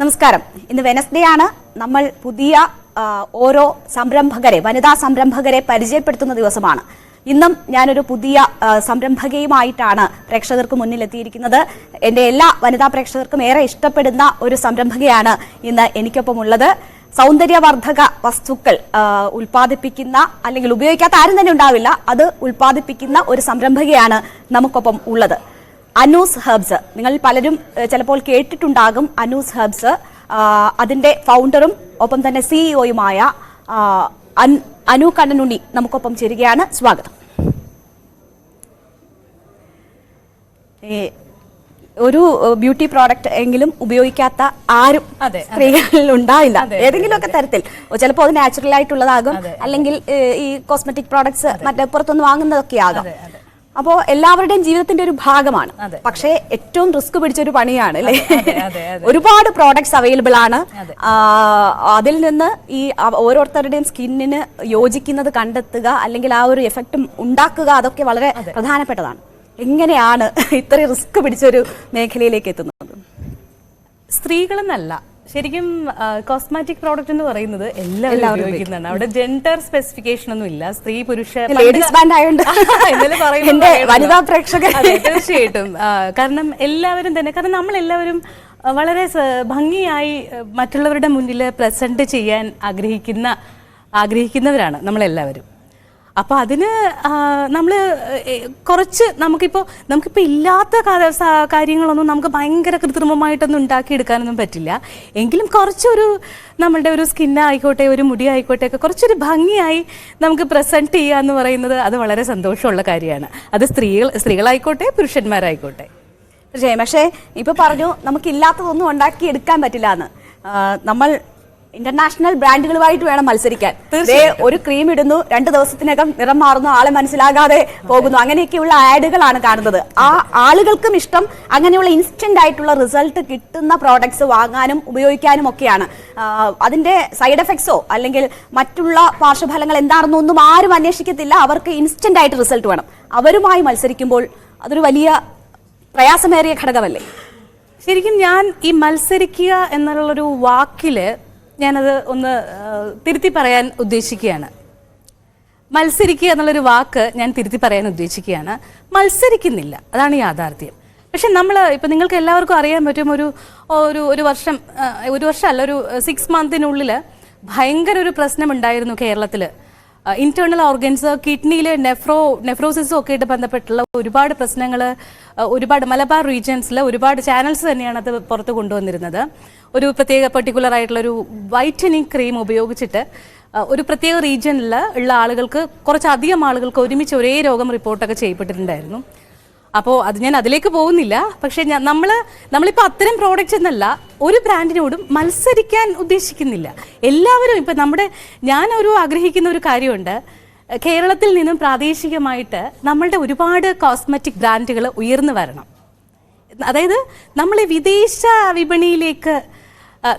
നമസ്കാരം. ഇന്ന് വെനസ്ഡേ ആണ്. നമ്മൾ പുതിയ ഓരോ സംരംഭകരെ വനിതാ സംരംഭകരെ പരിചയപ്പെടുത്തുന്ന ദിവസമാണ്. ഇന്നും ഞാനൊരു പുതിയ സംരംഭകയുമായിട്ടാണ് പ്രേക്ഷകർക്ക് മുന്നിൽ എത്തിയിരിക്കുന്നത് എന്റെ എല്ലാ വനിതാ പ്രേക്ഷകർക്കും ഏറെ ഇഷ്ടപ്പെടുന്ന ഒരു സംരംഭകയാണ് ഇന്ന് എനിക്കൊപ്പമുള്ളത്. സൗന്ദര്യവർദ്ധക വസ്തുക്കൾ ഉൽപ്പാദിപ്പിക്കുന്ന അല്ലെങ്കിൽ ഉപയോഗിക്കാത്ത ആരും തന്നെ ഉണ്ടാവില്ല. അത് ഉൽപ്പാദിപ്പിക്കുന്ന ഒരു സംരംഭകയാണ് നമുക്കൊപ്പം ഉള്ളത്. അനൂസ് ഹെർബ്സ് നിങ്ങൾ പലരും ചിലപ്പോൾ കേട്ടിട്ടുണ്ടാകും അനൂസ് ഹെർബ്സ് അതിന്റെ ഫൗണ്ടറും ഒപ്പം തന്നെ സിഇഒയുമായ അനു കണ്ണനുണ്ണി നമുക്കൊപ്പം ചേരുകയാണ്. സ്വാഗതം. ഒരു ബ്യൂട്ടി പ്രോഡക്റ്റ് എങ്കിലും ഉപയോഗിക്കാത്ത ആരും. സ്ത്രീകളിൽ ഉണ്ടാവില്ല ഏതെങ്കിലും ഏതെങ്കിലുമൊക്കെ തരത്തിൽ. ചിലപ്പോൾ അത് നാച്ചുറൽ ആയിട്ടുള്ളതാകും. അല്ലെങ്കിൽ ഈ കോസ്മെറ്റിക് പ്രോഡക്ട്സ് മറ്റേ പുറത്തുനിന്ന് വാങ്ങുന്നതൊക്കെ ആകാം. അപ്പോൾ എല്ലാവരുടെയും ജീവിതത്തിന്റെ ഒരു ഭാഗമാണ്. പക്ഷെ ഏറ്റവും റിസ്ക് പിടിച്ച ഒരു പണിയാണ് അല്ലേ. ഒരുപാട് പ്രോഡക്ട്സ് അവൈലബിൾ ആണ്. അതിൽ നിന്ന് ഈ ഓരോരുത്തരുടെയും സ്കിന്നിന് യോജിക്കുന്നത് കണ്ടെത്തുക അല്ലെങ്കിൽ ആ ഒരു എഫക്റ്റ് ഉണ്ടാക്കുക അതൊക്കെ വളരെ പ്രധാനപ്പെട്ടതാണ്. എങ്ങനെയാണ് ഇത്രയും റിസ്ക് പിടിച്ചൊരു മേഖലയിലേക്ക് എത്തുന്നത്? സ്ത്രീകളെന്നല്ല ശരിക്കും കോസ്മാറ്റിക് പ്രോഡക്റ്റ് എന്ന് പറയുന്നത് എല്ലാവരും ഉപയോഗിക്കുന്നതാണ്. അവിടെ ജെൻഡർ സ്പെസിഫിക്കേഷൻ ഒന്നും ഇല്ല. സ്ത്രീ പുരുഷ ലേഡീസ് ബാൻഡ് ആയതുകൊണ്ട് ഇന്നലെ പറയുന്നത്. വനിതാ പ്രേക്ഷകർ തീർച്ചയായിട്ടും. കാരണം എല്ലാവരും തന്നെ കാരണം നമ്മൾ എല്ലാവരും വളരെ ഭംഗിയായി മറ്റുള്ളവരുടെ മുന്നിൽ പ്രസന്റ് ചെയ്യാൻ ആഗ്രഹിക്കുന്ന ആഗ്രഹിക്കുന്നവരാണ് നമ്മളെല്ലാവരും. അപ്പൊ അതിന് നമ്മൾ കുറച്ച് നമുക്കിപ്പോൾ നമുക്കിപ്പോൾ ഇല്ലാത്ത കാര്യങ്ങളൊന്നും നമുക്ക് ഭയങ്കര കൃത്രിമമായിട്ടൊന്നും ഉണ്ടാക്കിയെടുക്കാനൊന്നും പറ്റില്ല. എങ്കിലും കുറച്ചൊരു നമ്മളുടെ ഒരു സ്കിൻ ആയിക്കോട്ടെ ഒരു മുടി ആയിക്കോട്ടെ ഒക്കെ കുറച്ചൊരു ഭംഗിയായി നമുക്ക് പ്രസന്റ് ചെയ്യുക എന്ന് പറയുന്നത് അത് വളരെ സന്തോഷമുള്ള കാര്യമാണ്. അത് സ്ത്രീകൾ സ്ത്രീകളായിക്കോട്ടെ പുരുഷന്മാരായിക്കോട്ടെ. പക്ഷേ ഇപ്പൊ പറഞ്ഞു നമുക്ക് ഇല്ലാത്തതൊന്നും ഉണ്ടാക്കി എടുക്കാൻ പറ്റില്ല എന്ന് നമ്മൾ ഇന്റർനാഷണൽ ബ്രാൻഡുകളുമായിട്ട് വേണം മത്സരിക്കാൻ. ഒരു ക്രീം ഇടുന്നു രണ്ട് ദിവസത്തിനകം നിറം മാറുന്നു ആളെ മനസ്സിലാകാതെ പോകുന്നു. അങ്ങനെയൊക്കെയുള്ള ആഡുകളാണ് കാണുന്നത്. ആ ആളുകൾക്കും ഇഷ്ടം അങ്ങനെയുള്ള ഇൻസ്റ്റന്റ് ആയിട്ടുള്ള റിസൾട്ട് കിട്ടുന്ന പ്രോഡക്ട്സ് വാങ്ങാനും ഉപയോഗിക്കാനും ഒക്കെയാണ്. അതിന്റെ സൈഡ് എഫക്ട്സോ അല്ലെങ്കിൽ മറ്റുള്ള പാർശ്വഫലങ്ങൾ എന്താണെന്നൊന്നും ആരും അന്വേഷിക്കത്തില്ല. അവർക്ക് ഇൻസ്റ്റന്റ് ആയിട്ട് റിസൾട്ട് വേണം. അവരുമായി മത്സരിക്കുമ്പോൾ അതൊരു വലിയ പ്രയാസമേറിയ ഘടകമല്ലേ? ശരിക്കും ഞാൻ ഈ മത്സരിക്കുക എന്നുള്ളൊരു വാക്കിൽ ഞാനത് ഒന്ന് തിരുത്തി പറയാൻ ഉദ്ദേശിക്കുകയാണ്. മത്സരിക്കുക എന്നുള്ളൊരു വാക്ക് ഞാൻ തിരുത്തി പറയാൻ ഉദ്ദേശിക്കുകയാണ്. മത്സരിക്കുന്നില്ല അതാണ് യാഥാർത്ഥ്യം. പക്ഷെ നമ്മൾ ഇപ്പം നിങ്ങൾക്ക് എല്ലാവർക്കും അറിയാൻ പറ്റും ഒരു ഒരു ഒരു വർഷം ഒരു വർഷമല്ല ഒരു സിക്സ് മന്തിനുള്ളിൽ ഭയങ്കര ഒരു പ്രശ്നം ഉണ്ടായിരുന്നു കേരളത്തിൽ ഇന്റേണൽ ഓർഗൻസ് കിഡ്നിയിൽ നെഫ്രോ നെഫ്രോസിസും ഒക്കെ ആയിട്ട് ബന്ധപ്പെട്ടുള്ള ഒരുപാട് പ്രശ്നങ്ങൾ ഒരുപാട് മലബാർ റീജിയൻസിൽ ഒരുപാട് ചാനൽസ് തന്നെയാണ് അത് പുറത്ത് കൊണ്ടുവന്നിരുന്നത്. ഒരു പ്രത്യേക പെർട്ടിക്കുലർ ആയിട്ടുള്ള ഒരു വൈറ്റനിങ് ക്രീം ഉപയോഗിച്ചിട്ട് ഒരു പ്രത്യേക റീജിയനിൽ ഉള്ള ആളുകൾക്ക് കുറച്ചധികം ആളുകൾക്ക് ഒരുമിച്ച് ഒരേ രോഗം റിപ്പോർട്ടൊക്കെ ചെയ്യപ്പെട്ടിട്ടുണ്ടായിരുന്നു. അപ്പോൾ അത് ഞാൻ അതിലേക്ക് പോകുന്നില്ല. പക്ഷേ നമ്മൾ നമ്മളിപ്പോൾ അത്തരം പ്രോഡക്റ്റ്സ് എന്നല്ല ഒരു ബ്രാൻഡിനോടും മത്സരിക്കാൻ ഉദ്ദേശിക്കുന്നില്ല. എല്ലാവരും ഇപ്പം നമ്മുടെ ഞാൻ ഒരു ആഗ്രഹിക്കുന്ന ഒരു കാര്യമുണ്ട്. കേരളത്തിൽ നിന്നും പ്രാദേശികമായിട്ട് നമ്മളുടെ ഒരുപാട് കോസ്മെറ്റിക് ബ്രാൻഡുകൾ ഉയർന്നു വരണം. അതായത് നമ്മൾ വിദേശ വിപണിയിലേക്ക്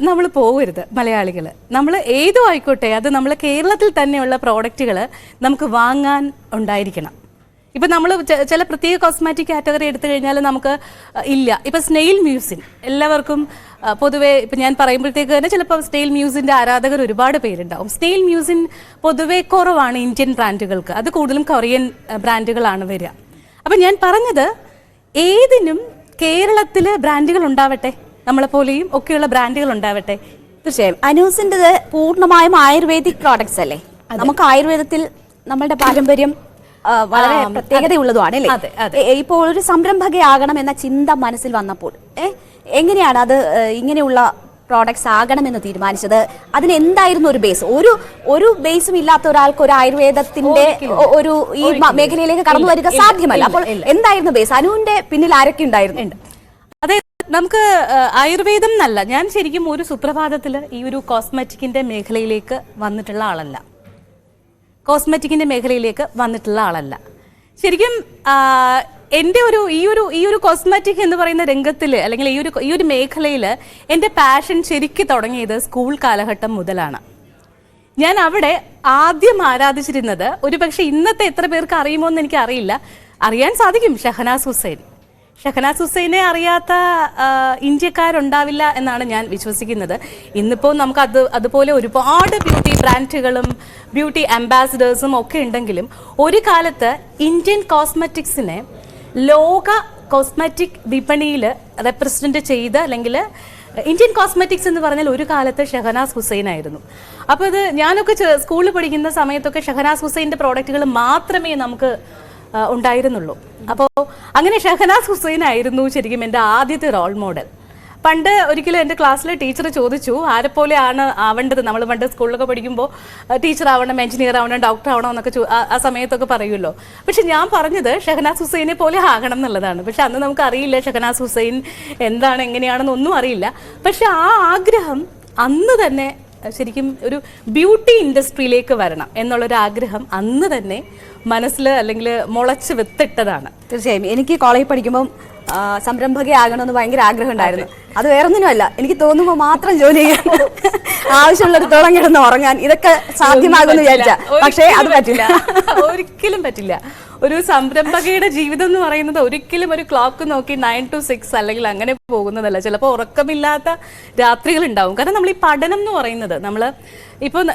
നമ്മൾ പോകരുത് മലയാളികൾ. നമ്മൾ ഏതും ആയിക്കോട്ടെ അത് നമ്മൾ കേരളത്തിൽ തന്നെയുള്ള പ്രോഡക്റ്റുകൾ നമുക്ക് വാങ്ങാൻ ഉണ്ടായിരിക്കണം. ഇപ്പം നമ്മൾ ചില പ്രത്യേക കോസ്മാറ്റിക് കാറ്റഗറി എടുത്തു കഴിഞ്ഞാൽ നമുക്ക് ഇല്ല. ഇപ്പം സ്നെയിൽ മ്യൂസിൻ എല്ലാവർക്കും പൊതുവേ ഇപ്പം ഞാൻ പറയുമ്പോഴത്തേക്ക് തന്നെ ചിലപ്പോൾ സ്നെയിൽ മ്യൂസിന്റെ ആരാധകർ ഒരുപാട് പേരുണ്ടാവും. സ്നെയിൽ മ്യൂസിൻ പൊതുവേ കുറവാണ് ഇന്ത്യൻ ബ്രാൻഡുകൾക്ക്. അത് കൂടുതലും കൊറിയൻ ബ്രാൻഡുകളാണ് വരിക. അപ്പം ഞാൻ പറഞ്ഞത് ഏതിനും കേരളത്തിൽ ബ്രാൻഡുകൾ ഉണ്ടാവട്ടെ. നമ്മളെപ്പോലെയും ഒക്കെയുള്ള ബ്രാൻഡുകൾ ഉണ്ടാവട്ടെ. തീർച്ചയായും. അനൂസിന്റെത് പൂർണമായും ആയുർവേദിക് പ്രോഡക്ട്സ് അല്ലേ? നമുക്ക് ആയുർവേദത്തിൽ നമ്മളുടെ പാരമ്പര്യം വളരെ പ്രത്യേകതയുള്ളതുമാണ് അല്ലേ? ഇപ്പോൾ ഒരു സംരംഭകയാകണം എന്ന ചിന്ത മനസ്സിൽ വന്നപ്പോൾ എങ്ങനെയാണ് അത് ഇങ്ങനെയുള്ള പ്രോഡക്ട്സ് ആകണമെന്ന് തീരുമാനിച്ചത്? അതിന് എന്തായിരുന്നു ഒരു ബേസ് ഒരു ഒരു ബേസും ഇല്ലാത്ത ഒരാൾക്ക് ഒരു ആയുർവേദത്തിന്റെ ഒരു ഈ മേഖലയിലേക്ക് കടന്നു വരിക സാധ്യമല്ല. അപ്പോൾ എന്തായിരുന്നു ബേസ് അനുവിന്റെ പിന്നിൽ ആരൊക്കെ ഉണ്ടായിരുന്നു? നമുക്ക് ആയുർവേദം എന്നല്ല. ഞാൻ ശരിക്കും ഒരു സുപ്രഭാതത്തിൽ ഈ ഒരു കോസ്മെറ്റിക്കിന്റെ മേഖലയിലേക്ക് വന്നിട്ടുള്ള ആളല്ല. കോസ്മെറ്റിക്കിന്റെ മേഖലയിലേക്ക് വന്നിട്ടുള്ള ആളല്ല. ശരിക്കും എന്റെ ഒരു ഈ ഒരു ഈ ഒരു കോസ്മെറ്റിക് എന്ന് പറയുന്ന രംഗത്തിൽ അല്ലെങ്കിൽ ഈ ഒരു ഈ ഒരു മേഖലയിൽ എന്റെ പാഷൻ ശരിക്കും തുടങ്ങിയത് സ്കൂൾ കാലഘട്ടം മുതലാണ്. ഞാൻ അവിടെ ആദ്യം ആരാധിച്ചിരുന്നത് ഒരു പക്ഷേ ഇന്നത്തെ എത്ര പേർക്ക് അറിയുമോ എന്ന് എനിക്ക് അറിയില്ല അറിയാൻ സാധിക്കും ഷഹനാസ് ഹുസൈൻ. ഷഹനാസ് ഹുസൈനെ അറിയാത്ത ഇന്ത്യക്കാരുണ്ടാവില്ല എന്നാണ് ഞാൻ വിശ്വസിക്കുന്നത്. ഇന്നിപ്പോൾ നമുക്ക് അത് അതുപോലെ ഒരുപാട് ബ്യൂട്ടി ബ്രാൻഡുകളും ബ്യൂട്ടി അംബാസിഡേഴ്സും ഒക്കെ ഉണ്ടെങ്കിലും ഒരു കാലത്ത് ഇന്ത്യൻ കോസ്മെറ്റിക്സിനെ ലോക കോസ്മെറ്റിക് വിപണിയിൽ റെപ്രസെന്റ് ചെയ്ത് അല്ലെങ്കിൽ ഇന്ത്യൻ കോസ്മെറ്റിക്സ് എന്ന് പറഞ്ഞാൽ ഒരു കാലത്ത് ഷഹനാസ് ഹുസൈൻ ആയിരുന്നു. അപ്പോൾ ഇത് ഞാനൊക്കെ സ്കൂളിൽ പഠിക്കുന്ന സമയത്തൊക്കെ ഷഹനാസ് ഹുസൈന്റെ പ്രോഡക്റ്റുകൾ മാത്രമേ നമുക്ക് ഉണ്ടായിരുന്നുള്ളൂ. അപ്പോൾ അങ്ങനെ ഷഹനാസ് ഹുസൈൻ ആയിരുന്നു ശരിക്കും എന്റെ ആദ്യത്തെ റോൾ മോഡൽ പണ്ട് ഒരിക്കലും എന്റെ ക്ലാസ്സിലെ ടീച്ചർ ചോദിച്ചു ആരെപ്പോലെയാണ് ആവേണ്ടത്? നമ്മൾ പണ്ട് സ്കൂളിലൊക്കെ പഠിക്കുമ്പോൾ ടീച്ചർ ആവണം എഞ്ചിനീയർ ആവണം ഡോക്ടർ ആവണം എന്നൊക്കെ ആ- സമയത്തൊക്കെ പറയുമല്ലോ. പക്ഷെ ഞാൻ പറഞ്ഞത് ഷഹനാസ് ഹുസൈനെ പോലെ ആകണം എന്നുള്ളതാണ്. പക്ഷെ അന്ന് നമുക്ക് അറിയില്ല ഷഹനാസ് ഹുസൈൻ എന്താണ് എങ്ങനെയാണെന്നൊന്നും അറിയില്ല. പക്ഷെ ആ ആഗ്രഹം അന്ന് തന്നെ ശരിക്കും ഒരു ബ്യൂട്ടി ഇൻഡസ്ട്രിയിലേക്ക് വരണം എന്നുള്ളൊരു ആഗ്രഹം അന്ന് തന്നെ മനസ്സിൽ അല്ലെങ്കിൽ മുളച്ച് വിത്തിട്ടതാണ്. തീർച്ചയായും. എനിക്ക് കോളേജിൽ പഠിക്കുമ്പോൾ സംരംഭകയാകണമെന്ന് ഭയങ്കര ആഗ്രഹം ഉണ്ടായിരുന്നു അത് വേറൊന്നിനുമല്ല. എനിക്ക് തോന്നുമ്പോൾ മാത്രം ജോലി ചെയ്യാൻ ആവശ്യമുള്ളിടത്തോളം കിടന്ന് ഉറങ്ങാൻ ഇതൊക്കെ സാധ്യമാകുമെന്ന് വിചാരിച്ച. പക്ഷേ അത് പറ്റില്ല. ഒരിക്കലും പറ്റില്ല. ഒരു സംരംഭകയുടെ ജീവിതം എന്ന് പറയുന്നത് ഒരിക്കലും ഒരു ക്ലോക്ക് നോക്കി നയൻ ടു സിക്സ് അല്ലെങ്കിൽ അങ്ങനെ പോകുന്നതല്ല. ചിലപ്പോൾ ഉറക്കമില്ലാത്ത രാത്രികൾ ഉണ്ടാവും. കാരണം നമ്മൾ ഈ പഠനം എന്ന് പറയുന്നത് നമ്മൾ ഇപ്പോൾ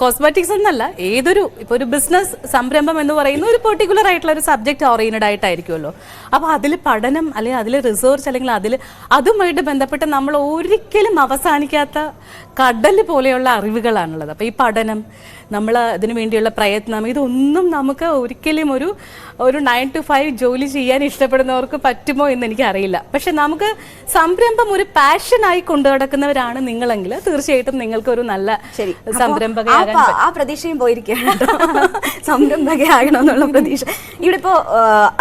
കോസ്മെറ്റിക്സ് എന്നല്ല ഏതൊരു ഇപ്പോൾ ഒരു ബിസിനസ് സംരംഭം എന്ന് പറയുന്ന ഒരു പെർട്ടിക്കുലർ ആയിട്ടുള്ള ഒരു സബ്ജക്റ്റ് ഓറിയന്റഡ് ആയിട്ടായിരിക്കുമല്ലോ. അപ്പോൾ അതിൽ പഠനം അല്ലെങ്കിൽ അതിൽ റിസർച്ച് അല്ലെങ്കിൽ അതിൽ അതുമായിട്ട് ബന്ധപ്പെട്ട് നമ്മൾ ഒരിക്കലും അവസാനിക്കാത്ത കടൽ പോലെയുള്ള അറിവുകളാണുള്ളത്. അപ്പോൾ ഈ പഠനം നമ്മൾ അതിനു വേണ്ടിയുള്ള പ്രയത്നം ഇതൊന്നും നമുക്ക് ഒരിക്കലും ഒരു ഒരു നയൻ ടു ഫൈവ് ജോലി ചെയ്യാൻ ഇഷ്ടപ്പെടുന്നവർക്ക് പറ്റുമോ എന്ന് എനിക്കറിയില്ല. പക്ഷെ നമുക്ക് സംരംഭം ഒരു പാഷനായി കൊണ്ടു നടക്കുന്നവരാണ് നിങ്ങളെങ്കിൽ തീർച്ചയായിട്ടും നിങ്ങൾക്ക് ഒരു നല്ല സംരംഭകയാകാൻ ആ പ്രതീക്ഷയും പോയിരിക്കുകയാണ്. സംരംഭകയാകണമെന്നുള്ള പ്രതീക്ഷ. ഇവിടെ ഇപ്പോ